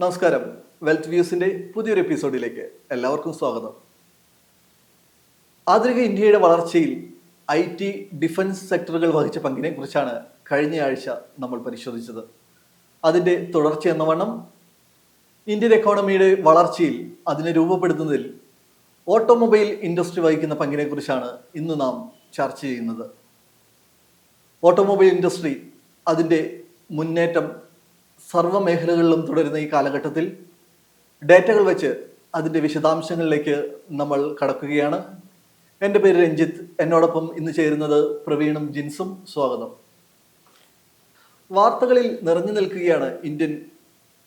നമസ്കാരം. വെൽത്ത് വ്യൂസിന്റെ പുതിയൊരു എപ്പിസോഡിലേക്ക് എല്ലാവർക്കും സ്വാഗതം. ആധുനിക ഇന്ത്യയുടെ വളർച്ചയിൽ ഐ ടി ഡിഫൻസ് സെക്ടറുകൾ വഹിച്ച പങ്കിനെ കുറിച്ചാണ് കഴിഞ്ഞ ആഴ്ച നമ്മൾ പരിശോധിച്ചത്. അതിന്റെ തുടർച്ച എന്ന വണ്ണം ഇന്ത്യൻ എക്കോണമിയുടെ വളർച്ചയിൽ അതിനെ രൂപപ്പെടുത്തുന്നതിൽ ഓട്ടോമൊബൈൽ ഇൻഡസ്ട്രി വഹിക്കുന്ന പങ്കിനെ കുറിച്ചാണ് ഇന്ന് നാം ചർച്ച ചെയ്യുന്നത്. ഓട്ടോമൊബൈൽ ഇൻഡസ്ട്രി അതിന്റെ മുന്നേറ്റം സർവ മേഖലകളിലും തുടരുന്ന ഈ കാലഘട്ടത്തിൽ ഡേറ്റകൾ വെച്ച് അതിന്റെ വിശദാംശങ്ങളിലേക്ക് നമ്മൾ കടക്കുകയാണ്. എന്റെ പേര് രഞ്ജിത്ത്. എന്നോടൊപ്പം ഇന്ന് ചേരുന്നത് പ്രവീണും ജിൻസും. സ്വാഗതം. വാർത്തകളിൽ നിറഞ്ഞു നിൽക്കുകയാണ് ഇന്ത്യൻ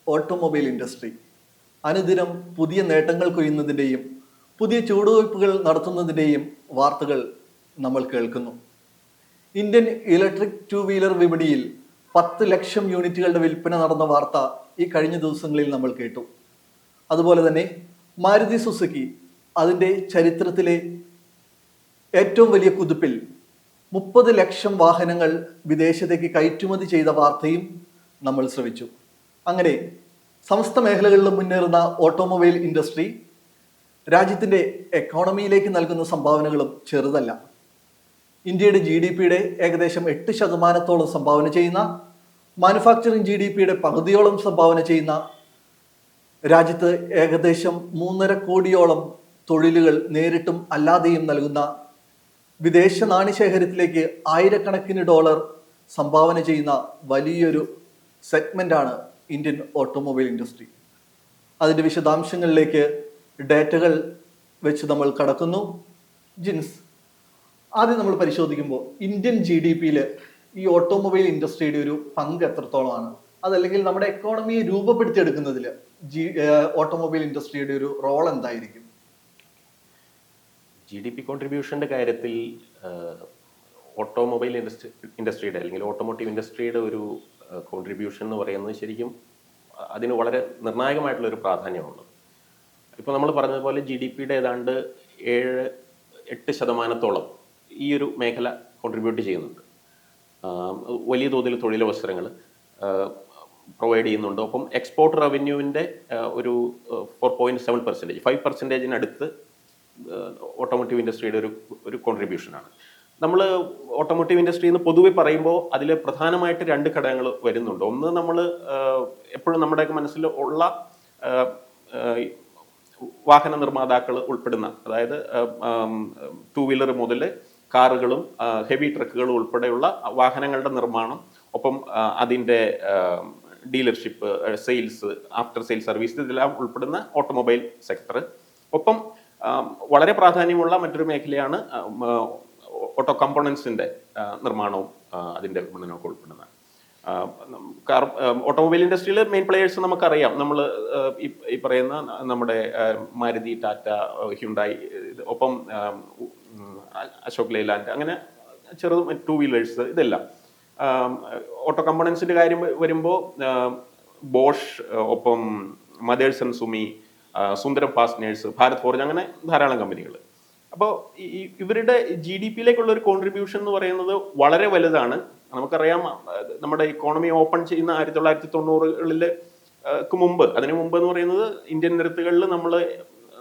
ഓട്ടോമൊബൈൽ ഇൻഡസ്ട്രി. അനുദിനം പുതിയ നേട്ടങ്ങൾ കൊയ്യുന്നതിന്റെയും പുതിയ ചുവടുവയ്പ്പുകൾ നടത്തുന്നതിന്റെയും വാർത്തകൾ നമ്മൾ കേൾക്കുന്നു. ഇന്ത്യൻ ഇലക്ട്രിക് ടു വീലർ വിപണിയിൽ പത്ത് ലക്ഷം യൂണിറ്റുകളുടെ വിൽപ്പന നടന്ന വാർത്ത ഈ കഴിഞ്ഞ ദിവസങ്ങളിൽ നമ്മൾ കേട്ടു. അതുപോലെ തന്നെ മാരുതി സുസുക്കി അതിന്റെ ചരിത്രത്തിലെ ഏറ്റവും വലിയ കുതിപ്പിൽ മുപ്പത് ലക്ഷം വാഹനങ്ങൾ വിദേശത്തേക്ക് കയറ്റുമതി ചെയ്ത വാർത്തയും നമ്മൾ ശ്രവിച്ചു. അങ്ങനെ സമസ്ത മേഖലകളിലും മുന്നേറുന്ന ഓട്ടോമൊബൈൽ ഇൻഡസ്ട്രി രാജ്യത്തിന്റെ എക്കോണമിയിലേക്ക് നൽകുന്ന സംഭാവനകളും ചെറുതല്ല. ഇന്ത്യയുടെ ജി ഡി പിയുടെ ഏകദേശം എട്ട് ശതമാനത്തോളം സംഭാവന ചെയ്യുന്ന മാനുഫാക്ചറിംഗ് ജി ഡി പിയുടെ പകുതിയോളം സംഭാവന ചെയ്യുന്ന രാജ്യത്ത് ഏകദേശം മൂന്നര കോടിയോളം തൊഴിലുകൾ നേരിട്ടും അല്ലാതെയും നൽകുന്ന വിദേശ നാണ്യശേഖരത്തിലേക്ക് ആയിരക്കണക്കിന് ഡോളർ സംഭാവന ചെയ്യുന്ന വലിയൊരു സെഗ്മെന്റാണ് ഇന്ത്യൻ ഓട്ടോമൊബൈൽ ഇൻഡസ്ട്രി. അതിന്റെ വിശദാംശങ്ങളിലേക്ക് ഡേറ്റകൾ വെച്ച് നമ്മൾ കടക്കുന്നു. ജിൻസ് ആദ്യം നമ്മൾ പരിശോധിക്കുമ്പോൾ ഇന്ത്യൻ ജി ഡി പിയിൽ ഈ ഓട്ടോമൊബൈൽ ഇൻഡസ്ട്രിയുടെ ഒരു പങ്ക് എത്രത്തോളമാണ്? അതല്ലെങ്കിൽ നമ്മുടെ എക്കോണമിയെ രൂപപ്പെടുത്തിയെടുക്കുന്നതിൽ ജി ഓട്ടോമൊബൈൽ ഇൻഡസ്ട്രിയുടെ ഒരു റോൾ എന്തായിരിക്കും? ജി ഡി പി കോൺട്രിബ്യൂഷന്റെ കാര്യത്തിൽ ഓട്ടോമൊബൈൽ ഇൻഡസ്ട്രി ഇൻഡസ്ട്രിയുടെ അല്ലെങ്കിൽ ഓട്ടോമോട്ടീവ് ഇൻഡസ്ട്രിയുടെ ഒരു കോൺട്രിബ്യൂഷൻ എന്ന് പറയുന്നത് ശരിക്കും അതിന് വളരെ നിർണായകമായിട്ടുള്ള ഒരു പ്രാധാന്യമുണ്ട് ഇപ്പോൾ നമ്മൾ പറഞ്ഞതുപോലെ ജി ഡി പിയുടെ ഏതാണ്ട് ഏഴ് എട്ട് ശതമാനത്തോളം ഈ ഒരു മേഖല കോൺട്രിബ്യൂട്ട് ചെയ്യുന്നുണ്ട്. വലിയ തോതിൽ തൊഴിലവസരങ്ങൾ പ്രൊവൈഡ് ചെയ്യുന്നുണ്ട്. ഒപ്പം എക്സ്പോർട്ട് റവന്യൂവിന്റെ ഒരു four point seven percentage five പെർസെന്റേജിനടുത്ത് automotive ഇൻഡസ്ട്രിയുടെ ഒരു ഒരു കോൺട്രിബ്യൂഷനാണ് നമ്മൾ ഓട്ടോമോട്ടീവ് ഇൻഡസ്ട്രി എന്ന് പൊതുവെ പറയുമ്പോൾ അതിൽ പ്രധാനമായിട്ട് രണ്ട് ഘടകങ്ങൾ വരുന്നുണ്ട്. ഒന്ന് നമ്മൾ എപ്പോഴും നമ്മുടെയൊക്കെ മനസ്സിൽ ഉള്ള വാഹന നിർമ്മാതാക്കൾ ഉൾപ്പെടുന്ന അതായത് ടൂ വീലർ മുതൽ കാറുകളും ഹെവി ട്രക്കുകളും ഉൾപ്പെടെയുള്ള വാഹനങ്ങളുടെ നിർമ്മാണം ഒപ്പം അതിന്റെ dealership sales after sale service ഇതെല്ലാം ഉൾപ്പെടുന്ന ഓട്ടോമൊബൈൽ സെക്ടർ. ഒപ്പം വളരെ പ്രാധാന്യമുള്ള മറ്റൊരു മേഖലയാണ് ഓട്ടോ കമ്പോണൻസിന്റെ നിർമ്മാണവും അതിന്റെ വിപണനമൊക്കെ ഉൾപ്പെടുന്ന ആ, കാർ ഓട്ടോമൊബൈൽ ഇൻഡസ്ട്രിയിൽ മെയിൻ പ്ലെയേഴ്സ് നമുക്കറിയാം. നമ്മൾ ഈ പറയുന്ന നമ്മുടെ മാരുതി ടാറ്റ ഹ്യുണ്ടായി ഒപ്പം അശോക് ലൈലാൻഡ് അങ്ങനെ ചെറുതും ടു വീലേഴ്സ് ഇതെല്ലാം. ഓട്ടോ കമ്പോണൻസിന്റെ കാര്യം വരുമ്പോൾ ബോഷ് ഒപ്പം mothers and Sumi Sundaram fasteners Bharat forge അങ്ങനെ ധാരാളം കമ്പനികൾ അപ്പോൾ ഇവരുടെ ജി ഡി പിയിലേക്കുള്ള ഒരു കോൺട്രിബ്യൂഷൻ എന്ന് പറയുന്നത് വളരെ വലുതാണ്. നമുക്കറിയാം നമ്മുടെ ഇക്കോണമി ഓപ്പൺ ചെയ്യുന്ന ആയിരത്തി തൊള്ളായിരത്തി തൊണ്ണൂറുകളിൽ മുമ്പ് അതിനു മുമ്പ് എന്ന് പറയുന്നത് ഇന്ത്യൻ നിരത്തുകളിൽ നമ്മൾ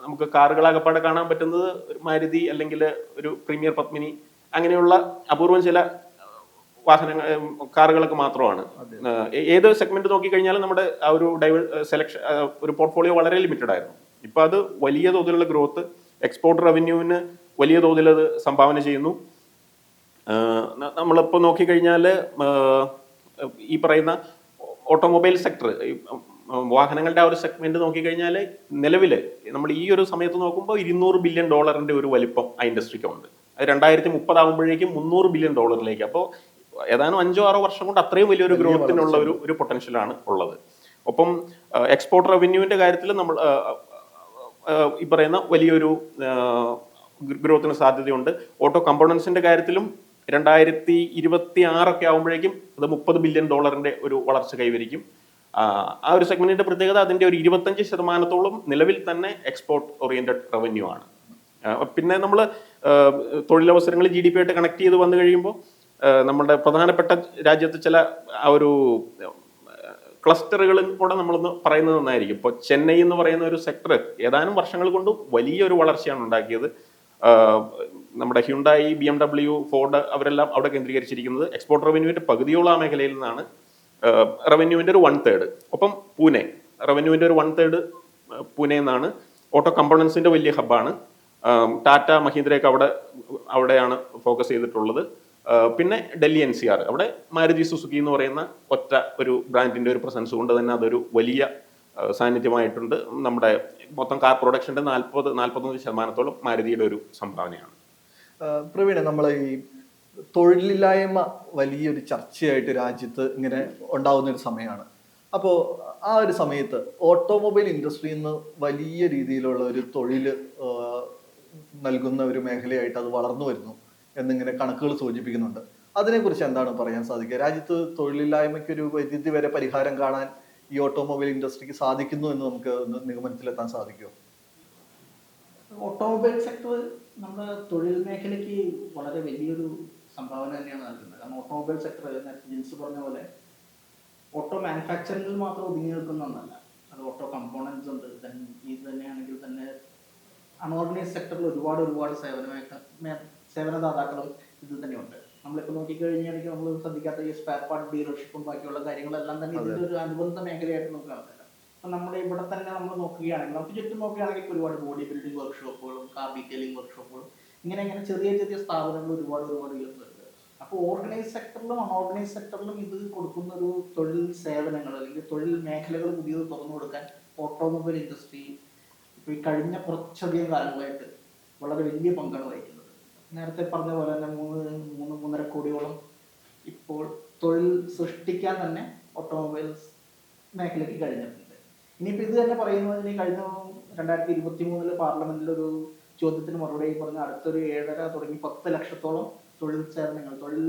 നമുക്ക് കാറുകളാകപ്പാടെ കാണാൻ പറ്റുന്നത് ഒരു മാരുതി അല്ലെങ്കിൽ ഒരു പ്രീമിയർ പത്മിനി അങ്ങനെയുള്ള അപൂർവം ചില വാഹനങ്ങൾ കാറുകളൊക്കെ മാത്രമാണ്. ഏത് സെഗ്മെന്റ് നോക്കിക്കഴിഞ്ഞാലും നമ്മുടെ ആ ഒരു ഡൈവ് സെലക്ഷൻ ഒരു പോർട്ട്ഫോളിയോ വളരെ ലിമിറ്റഡ് ആയിരുന്നു. ഇപ്പൊ അത് വലിയ തോതിലുള്ള ഗ്രോത്ത് എക്സ്പോർട്ട് റവന്യൂവിന് വലിയ തോതിൽ അത് സംഭാവന ചെയ്യുന്നു. നമ്മളിപ്പോൾ നോക്കിക്കഴിഞ്ഞാൽ ഈ പറയുന്ന ഓട്ടോമൊബൈൽ സെക്ടർ വാഹനങ്ങളുടെ ആ ഒരു സെഗ്മെന്റ് നോക്കിക്കഴിഞ്ഞാൽ നിലവിൽ നമ്മൾ ഈ ഒരു സമയത്ത് നോക്കുമ്പോൾ ഇരുന്നൂറ് ബില്യൺ ഡോളറിന്റെ ഒരു വലിപ്പം ആ ഇൻഡസ്ട്രിക്കുണ്ട്. അത് രണ്ടായിരത്തി മുപ്പതാകുമ്പോഴേക്കും മുന്നൂറ് ബില്യൺ ഡോളറിലേക്ക് അപ്പോൾ ഏതാനും അഞ്ചോ ആറോ വർഷം കൊണ്ട് അത്രയും വലിയൊരു ഗ്രോത്തിനുള്ള ഒരു ഒരു പൊട്ടൻഷ്യലാണ് ഉള്ളത്. ഒപ്പം എക്സ്പോർട്ട് റവന്യൂവിന്റെ കാര്യത്തിൽ നമ്മൾ ഈ പറയുന്ന വലിയൊരു ഗ്രോത്തിന് സാധ്യതയുണ്ട്. ഓട്ടോ കമ്പോണൻസിന്റെ കാര്യത്തിലും രണ്ടായിരത്തി ഇരുപത്തി ആറൊക്കെ ആകുമ്പോഴേക്കും അത് മുപ്പത് ബില്യൺ ഡോളറിന്റെ ഒരു വളർച്ച കൈവരിക്കും. ആ, ഒരു സെഗ്മെന്റിന്റെ പ്രത്യേകത അതിന്റെ ഒരു ഇരുപത്തഞ്ച് ശതമാനത്തോളം നിലവിൽ തന്നെ എക്സ്പോർട്ട് ഓറിയന്റഡ് റവന്യൂ ആണ്. പിന്നെ നമ്മൾ തൊഴിലവസരങ്ങൾ ജി ഡി പി ആയിട്ട് കണക്ട് ചെയ്ത് വന്നു കഴിയുമ്പോൾ നമ്മുടെ പ്രധാനപ്പെട്ട രാജ്യത്തെ ചില ആ ഒരു ക്ലസ്റ്ററുകളും കൂടെ നമ്മളൊന്ന് പറയുന്നത് നന്നായിരിക്കും. ഇപ്പോൾ ചെന്നൈ എന്ന് പറയുന്ന ഒരു സെക്ടർ ഏതാനും വർഷങ്ങൾ കൊണ്ട് വലിയൊരു വളർച്ചയാണ് ഉണ്ടാക്കിയത്. നമ്മുടെ Hyundai B M W Ford അവരെല്ലാം അവിടെ കേന്ദ്രീകരിച്ചിരിക്കുന്നത്. എക്സ്പോർട്ട് റവന്യൂവിന്റെ പകുതിയോളം ആ മേഖലയിൽ നിന്നാണ് റവന്യൂവിന്റെ ഒരു വൺ തേർഡ് ഒപ്പം പൂനെ. റവന്യൂവിന്റെ ഒരു വൺ തേർഡ് പൂനെ എന്നാണ്. ഓട്ടോ കമ്പോണൻസിന്റെ വലിയ ഹബ്ബാണ് ടാറ്റ മഹീന്ദ്രയൊക്കെ അവിടെ അവിടെയാണ് ഫോക്കസ് ചെയ്തിട്ടുള്ളത്. പിന്നെ ഡൽഹി എൻ സി ആർ അവിടെ മാരുതി സുസുക്കി എന്ന് പറയുന്ന ഒറ്റ ഒരു ബ്രാൻഡിന്റെ ഒരു പ്രസൻസ് കൊണ്ട് തന്നെ അതൊരു വലിയ സാന്നിധ്യമായിട്ടുണ്ട്. നമ്മുടെ മൊത്തം കാർ പ്രൊഡക്ഷന്റെ നാൽപ്പത് നാൽപ്പത്തൊന്ന് ശതമാനത്തോളം മാരുതിയുടെ ഒരു സംഭാവനയാണ്. പ്രവീണ നമ്മൾ ഈ തൊഴിലില്ലായ്മ വലിയൊരു ചർച്ചയായിട്ട് രാജ്യത്ത് ഇങ്ങനെ ഉണ്ടാകുന്ന ഒരു സമയമാണ്. അപ്പോൾ ആ ഒരു സമയത്ത് ഓട്ടോമൊബൈൽ ഇൻഡസ്ട്രിയിൽ നിന്ന് വലിയ രീതിയിലുള്ള ഒരു തൊഴിൽ നൽകുന്ന ഒരു മേഖലയായിട്ട് അത് വളർന്നു വരുന്നു എന്നിങ്ങനെ കണക്കുകൾ സൂചിപ്പിക്കുന്നുണ്ട്. അതിനെക്കുറിച്ച് എന്താണ് പറയാൻ സാധിക്കുക? രാജ്യത്ത് തൊഴിലില്ലായ്മയ്ക്ക് ഒരു പരിധി വരെ പരിഹാരം കാണാൻ ഈ ഓട്ടോമൊബൈൽ ഇൻഡസ്ട്രിക്ക് സാധിക്കുന്നു എന്ന് നമുക്ക് നിഗമനത്തിലെത്താൻ സാധിക്കുമോ? ഓട്ടോമൊബൈൽ സെക്ടർ നമ്മുടെ തൊഴിൽ മേഖലയ്ക്ക് വളരെ വലിയൊരു സംഭാവന തന്നെയാണ് നൽകുന്നത്. കാരണം ഓട്ടോമൊബൈൽ സെക്ടർ ജിൻസ് പറഞ്ഞ പോലെ ഓട്ടോ മാനുഫാക്ചറിംഗിൽ മാത്രം ഒതുങ്ങി നിൽക്കുന്ന ഒന്നല്ല. അത് ഓട്ടോ കമ്പോണൻസ് ഉണ്ട്. ഇത് തന്നെയാണെങ്കിൽ തന്നെ അൺഓർഗനൈസ് സെക്ടറിൽ ഒരുപാട് ഒരുപാട് സേവന സേവനദാതാക്കളും ഇതിൽ ഇത് തന്നെയുണ്ട്. നമ്മളിപ്പോൾ നോക്കിക്കഴിഞ്ഞാണെങ്കിൽ നമ്മൾ ശ്രദ്ധിക്കാത്ത ഈ സ്പെയർ പാർട്ട് ഡീലർഷിപ്പും ബാക്കിയുള്ള കാര്യങ്ങളെല്ലാം തന്നെ ഇതിന്റെ ഒരു അനുബന്ധ മേഖലയായിട്ട് നമുക്ക് നടക്കില്ല അപ്പം നമ്മുടെ ഇവിടെ തന്നെ നമ്മൾ നോക്കുകയാണെങ്കിൽ നമുക്ക് ചുറ്റും നോക്കുകയാണെങ്കിൽ ഒരുപാട് ബോഡി ബിൽഡിംഗ് വർക്ക്ഷോപ്പുകളും കാർ ഡീറ്റെയിലിംഗ് വർക്ക്ഷോപ്പുകളും ഇങ്ങനെ ഇങ്ങനെ ചെറിയ ചെറിയ സ്ഥാപനങ്ങൾ ഒരുപാട് ഒരുപാട് ഉയർന്നു വരുന്നത് അപ്പോൾ ഓർഗനൈസ് സെക്ടറിലും അൺഓർഗനൈസ് സെക്ടറിലും ഇത് കൊടുക്കുന്ന ഒരു തൊഴിൽ സേവനങ്ങൾ അല്ലെങ്കിൽ തൊഴിൽ മേഖലകൾ പുതിയത് തുറന്നു കൊടുക്കാൻ ഓട്ടോമൊബൈൽ ഇൻഡസ്ട്രി ഇപ്പോൾ ഈ കഴിഞ്ഞ കുറച്ചധികം കാലങ്ങളായിട്ട് വളരെ വലിയ പങ്കാണ് വഹിക്കുന്നത്. നേരത്തെ പറഞ്ഞ പോലെ തന്നെ മൂന്ന് മൂന്ന് മൂന്നര കോടിയോളം ഇപ്പോൾ തൊഴിൽ സൃഷ്ടിക്കാൻ തന്നെ ഓട്ടോമൊബൈൽസ് മേഖലയ്ക്ക് കഴിഞ്ഞിട്ടുണ്ട്. ഇനിയിപ്പോൾ ഇത് തന്നെ പറയുന്നതിന് കഴിഞ്ഞ രണ്ടായിരത്തി ഇരുപത്തി മൂന്നിൽ പാർലമെന്റിൽ ഒരു ചോദ്യത്തിന് മറുപടി പറഞ്ഞ അടുത്തൊരു ഏഴര തുടങ്ങി പത്ത് ലക്ഷത്തോളം തൊഴിൽ സേവനങ്ങൾ തൊഴിൽ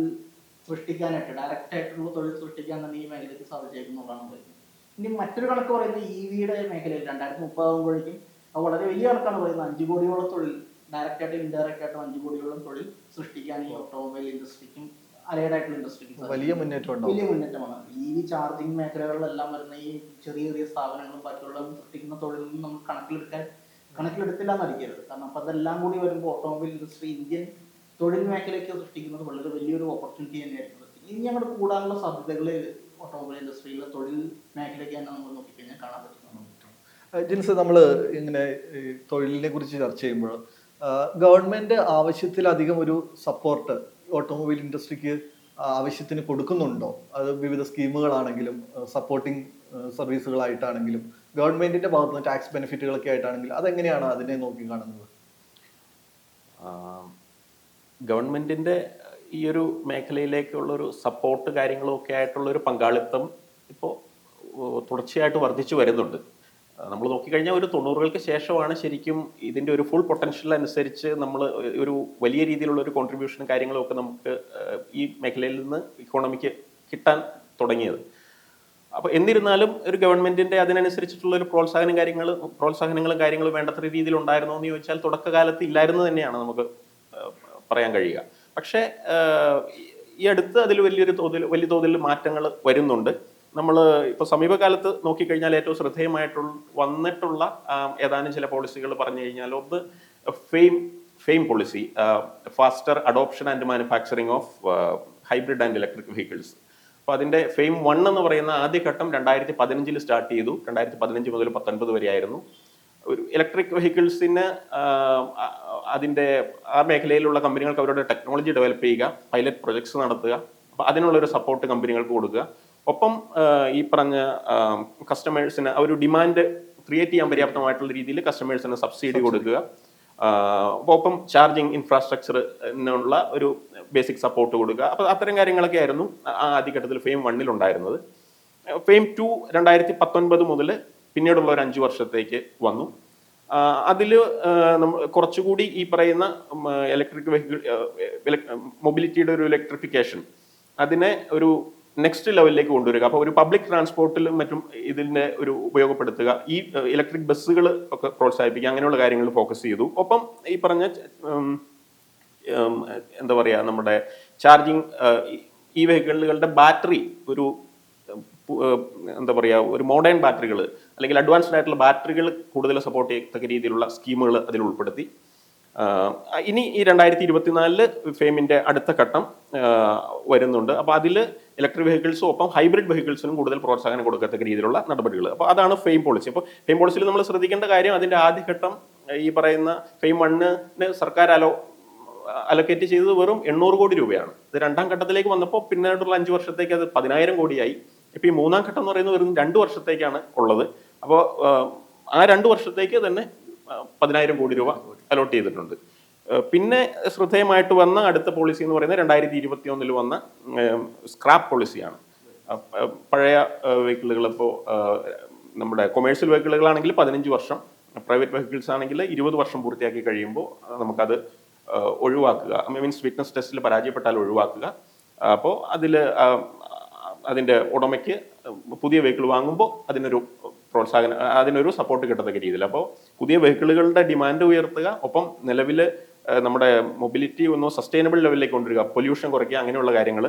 സൃഷ്ടിക്കാനായിട്ട് ഡയറക്റ്റ് ആയിട്ടുള്ള തൊഴിൽ സൃഷ്ടിക്കാൻ തന്നെ ഈ മേഖലയ്ക്ക് സാധിച്ചേക്കുന്നുള്ളതാണ് പറയുന്നത് ഇനി മറ്റൊരു കണക്ക് പറയുന്നത് ഇ വിയുടെ മേഖലയിൽ രണ്ടായിരത്തി മുപ്പതാകുമ്പോഴേക്കും അത് വളരെ വലിയ കണക്കാണ് പറയുന്നത്. അഞ്ചു കോടിയോളം തൊഴിൽ ഡയറക്റ്റ് ആയിട്ടും ഇൻഡയറക്റ്റ് ആയിട്ടും അഞ്ചു കോടിയോളം തൊഴിൽ സൃഷ്ടിക്കാൻ ഈ ഓട്ടോമൊബൈൽ ഇൻഡസ്ട്രിക്കും അലൈഡ് ആയിട്ടുള്ള ഇൻഡസ്ട്രിക്കും വലിയ മുന്നേറ്റം ഉണ്ടാവും. വലിയ മുന്നേറ്റമാണ്. ഇ വി ചാർജിങ് മേഖലകളിലെല്ലാം വരുന്ന ഈ ചെറിയ ചെറിയ സ്ഥാപനങ്ങളും ബാക്കിയുള്ളതും സൃഷ്ടിക്കുന്ന തൊഴിലും നമ്മൾ കണക്കിലെടുക്കാൻ കണക്കിലെടുത്തില്ല എന്നടിക്കരുത് കാരണം അപ്പം അതെല്ലാം കൂടി വരുമ്പോൾ ഓട്ടോമൊബൈൽ ഇൻഡസ്ട്രി ഇന്ത്യൻ തൊഴിൽ മേഖലയ്ക്ക് സൃഷ്ടിക്കുന്നത് വളരെ വലിയൊരു ഓപ്പർച്യൂണിറ്റി തന്നെയായിരുന്നു. ഇനി ഞങ്ങളുടെ കൂടാനുള്ള സാധ്യതകൾ ഓട്ടോമൊബൈൽ ഇൻഡസ്ട്രിയിലെ തൊഴിൽ മേഖലയ്ക്ക് തന്നെ നമ്മൾ നോക്കിക്കഴിഞ്ഞാൽ കാണാൻ പറ്റുന്നതാണ്. ഏഹ് ജിൻസ് നമ്മൾ ഇങ്ങനെ തൊഴിലിനെ കുറിച്ച് ചർച്ച ചെയ്യുമ്പോൾ ഗവൺമെന്റ് ആവശ്യത്തിലധികം ഒരു സപ്പോർട്ട് ഓട്ടോമൊബൈൽ ഇൻഡസ്ട്രിക്ക് ആവശ്യത്തിന് കൊടുക്കുന്നുണ്ടോ? അത് വിവിധ സ്കീമുകളാണെങ്കിലും സപ്പോർട്ടിംഗ് സർവീസുകളായിട്ടാണെങ്കിലും ഗവൺമെന്റിന്റെ ഭാഗത്ത് നിന്ന് ടാക്സ് ബെനിഫിറ്റുകളൊക്കെ ആയിട്ടാണെങ്കിൽ അതെങ്ങനെയാണ് അതിനെ നോക്കി കാണുന്നത്? ഗവൺമെന്റിന്റെ ഈ ഒരു മേഖലയിലേക്കുള്ള ഒരു സപ്പോർട്ട് കാര്യങ്ങളും ഒക്കെ ആയിട്ടുള്ള ഒരു പങ്കാളിത്തം ഇപ്പോൾ തുടർച്ചയായിട്ട് വർദ്ധിച്ചു വരുന്നുണ്ട്. നമ്മൾ നോക്കിക്കഴിഞ്ഞാൽ ഒരു തൊണ്ണൂറുകൾക്ക് ശേഷമാണ് ശരിക്കും ഇതിന്റെ ഒരു ഫുൾ പൊട്ടൻഷ്യൽ അനുസരിച്ച് നമ്മൾ ഒരു വലിയ രീതിയിലുള്ള ഒരു കോൺട്രിബ്യൂഷനും കാര്യങ്ങളും ഒക്കെ നമുക്ക് ഈ മേഖലയിൽ നിന്ന് ഇക്കോണമിക്ക് കിട്ടാൻ തുടങ്ങിയത്. അപ്പോൾ എന്നിരുന്നാലും ഒരു ഗവൺമെന്റിന്റെ അതിനനുസരിച്ചിട്ടുള്ള ഒരു പ്രോത്സാഹനം കാര്യങ്ങൾ പ്രോത്സാഹനങ്ങളും കാര്യങ്ങളും വേണ്ടത്ര രീതിയിൽ ഉണ്ടായിരുന്നോ എന്ന് ചോദിച്ചാൽ തുടക്കകാലത്ത് ഇല്ലായിരുന്നു തന്നെയാണ് നമുക്ക് പറയാൻ കഴിയുക. പക്ഷേ ഈ- അടുത്ത് അതിൽ വലിയൊരു തോതിൽ വലിയ തോതിൽ മാറ്റങ്ങൾ വരുന്നുണ്ട്. നമ്മൾ ഇപ്പോൾ സമീപകാലത്ത് നോക്കിക്കഴിഞ്ഞാൽ ഏറ്റവും ശ്രദ്ധേയമായിട്ടുള്ള വന്നിട്ടുള്ള ഏതാനും ചില പോളിസികൾ പറഞ്ഞു കഴിഞ്ഞാൽ ഒന്ന് FAME FAME policy faster adoption and manufacturing of hybrid and electric vehicles. അപ്പോൾ അതിന്റെ ഫെയിം വൺ എന്ന് പറയുന്ന ആദ്യ ഘട്ടം രണ്ടായിരത്തി പതിനഞ്ചിൽ സ്റ്റാർട്ട് ചെയ്തു. രണ്ടായിരത്തി പതിനഞ്ച് മുതൽ പത്തൊൻപത് വരെയായിരുന്നു ഒരു ഇലക്ട്രിക് വെഹിക്കിൾസിന് അതിന്റെ ആ മേഖലയിലുള്ള കമ്പനികൾക്ക് അവരുടെ ടെക്നോളജി ഡെവലപ്പ് ചെയ്യുക പൈലറ്റ് പ്രൊജക്ട്സ് നടത്തുക അപ്പോൾ അതിനുള്ള ഒരു സപ്പോർട്ട് കമ്പനികൾക്ക് കൊടുക്കുക. ഒപ്പം ഈ പറഞ്ഞ കസ്റ്റമേഴ്സിന് ആ ഒരു ഡിമാൻഡ് ക്രിയേറ്റ് ചെയ്യാൻ പര്യാപ്തമായിട്ടുള്ള രീതിയിൽ കസ്റ്റമേഴ്സിന് സബ്സിഡി കൊടുക്കുക. ഒപ്പം ചാർജിങ് ഇൻഫ്രാസ്ട്രക്ചറിനുള്ള ഒരു ബേസിക് സപ്പോർട്ട് കൊടുക്കുക. അപ്പോൾ അത്തരം കാര്യങ്ങളൊക്കെ ആയിരുന്നു ആ ആദ്യഘട്ടത്തിൽ ഫെയിം വണ്ണിൽ ഉണ്ടായിരുന്നത്. ഫെയിം ടു രണ്ടായിരത്തി പത്തൊൻപത് മുതൽ പിന്നീടുള്ള ഒരു അഞ്ച് വർഷത്തേക്ക് വന്നു. അതിൽ കുറച്ചുകൂടി ഈ പറയുന്ന ഇലക്ട്രിക് വെഹിക്കിൾ മൊബിലിറ്റിയുടെ ഒരു ഇലക്ട്രിഫിക്കേഷൻ അതിനെ ഒരു നെക്സ്റ്റ് ലെവലിലേക്ക് കൊണ്ടുവരിക. അപ്പോൾ ഒരു പബ്ലിക് ട്രാൻസ്പോർട്ടിലും മറ്റും ഇതിന്റെ ഒരു ഉപയോഗപ്പെടുത്തുക. ഈ ഇലക്ട്രിക് ബസ്സുകൾ ഒക്കെ പ്രോത്സാഹിപ്പിക്കുക. അങ്ങനെയുള്ള കാര്യങ്ങൾ ഫോക്കസ് ചെയ്തു. ഒപ്പം ഈ പറഞ്ഞ എന്താ പറയുക നമ്മുടെ ചാർജിങ് ഈ വെഹിക്കിളുകളുടെ ബാറ്ററി ഒരു എന്താ പറയുക ഒരു മോഡേൺ ബാറ്ററികൾ അല്ലെങ്കിൽ അഡ്വാൻസ്ഡ് ആയിട്ടുള്ള ബാറ്ററികൾ കൂടുതൽ സപ്പോർട്ട് ചെയ്യത്തക്ക രീതിയിലുള്ള സ്കീമുകൾ അതിൽ ഉൾപ്പെടുത്തി. ഇനി ഈ രണ്ടായിരത്തി ഇരുപത്തിനാലിൽ ഫെയിമിന്റെ അടുത്ത ഘട്ടം വരുന്നുണ്ട്. അപ്പോൾ അതിൽ ഇലക്ട്രിക് വെഹിക്കിൾസും ഒപ്പം ഹൈബ്രിഡ് വെഹിക്കിൾസിനും കൂടുതൽ പ്രോത്സാഹനം കൊടുക്കത്തക്ക രീതിയിലുള്ള നടപടികൾ. അപ്പോൾ അതാണ് ഫെയിം പോളിസി അപ്പോൾ ഫെയിം പോളിസിയിൽ നമ്മൾ ശ്രദ്ധിക്കേണ്ട കാര്യം അതിന്റെ ആദ്യഘട്ടം ഈ പറയുന്ന ഫെയിം വണ്ണിന് സർക്കാർ അലോ അലൊക്കേറ്റ് ചെയ്തത് വെറും എണ്ണൂറ് കോടി രൂപയാണ്. ഇത് രണ്ടാം ഘട്ടത്തിലേക്ക് വന്നപ്പോൾ പിന്നീടുള്ള അഞ്ച് വർഷത്തേക്ക് അത് പതിനായിരം കോടിയായി. ഇപ്പം ഈ മൂന്നാം ഘട്ടം എന്ന് പറയുന്നത് വെറും രണ്ട് വർഷത്തേക്കാണ് ഉള്ളത്. അപ്പോൾ ആ രണ്ട് വർഷത്തേക്ക് തന്നെ പതിനായിരം കോടി രൂപ അലോട്ട് ചെയ്തിട്ടുണ്ട്. പിന്നെ ശ്രദ്ധേയമായിട്ട് വന്ന അടുത്ത പോളിസി എന്ന് പറയുന്നത് രണ്ടായിരത്തി ഇരുപത്തി ഒന്നിൽ വന്ന സ്ക്രാപ്പ് പോളിസിയാണ് പഴയ വെഹിക്കിളുകൾ ഇപ്പോൾ നമ്മുടെ കൊമേഴ്ഷ്യൽ വെഹിക്കിളുകളാണെങ്കിൽ പതിനഞ്ച് വർഷം പ്രൈവറ്റ് വെഹിക്കിൾസ് ആണെങ്കിൽ ഇരുപത് വർഷം പൂർത്തിയാക്കി കഴിയുമ്പോൾ നമുക്കത് ഒഴിവാക്കുക. മീൻസ് ഫിറ്റ്നസ് ടെസ്റ്റിൽ പരാജയപ്പെട്ടാൽ ഒഴിവാക്കുക. അപ്പോൾ അതിൽ അതിന്റെ ഉടമയ്ക്ക് പുതിയ വെഹിക്കിൾ വാങ്ങുമ്പോൾ അതിനൊരു പ്രോത്സാഹനം അതിനൊരു സപ്പോർട്ട് കിട്ടത്തക്ക രീതിയിൽ അപ്പോൾ പുതിയ വെഹിക്കിളുകളുടെ ഡിമാൻഡ് ഉയർത്തുക ഒപ്പം നിലവിൽ നമ്മുടെ മൊബിലിറ്റി ഒന്ന് സസ്റ്റൈനബിൾ ലെവലിലേക്ക് കൊണ്ടുവരിക പൊല്യൂഷൻ കുറയ്ക്കുക അങ്ങനെയുള്ള കാര്യങ്ങൾ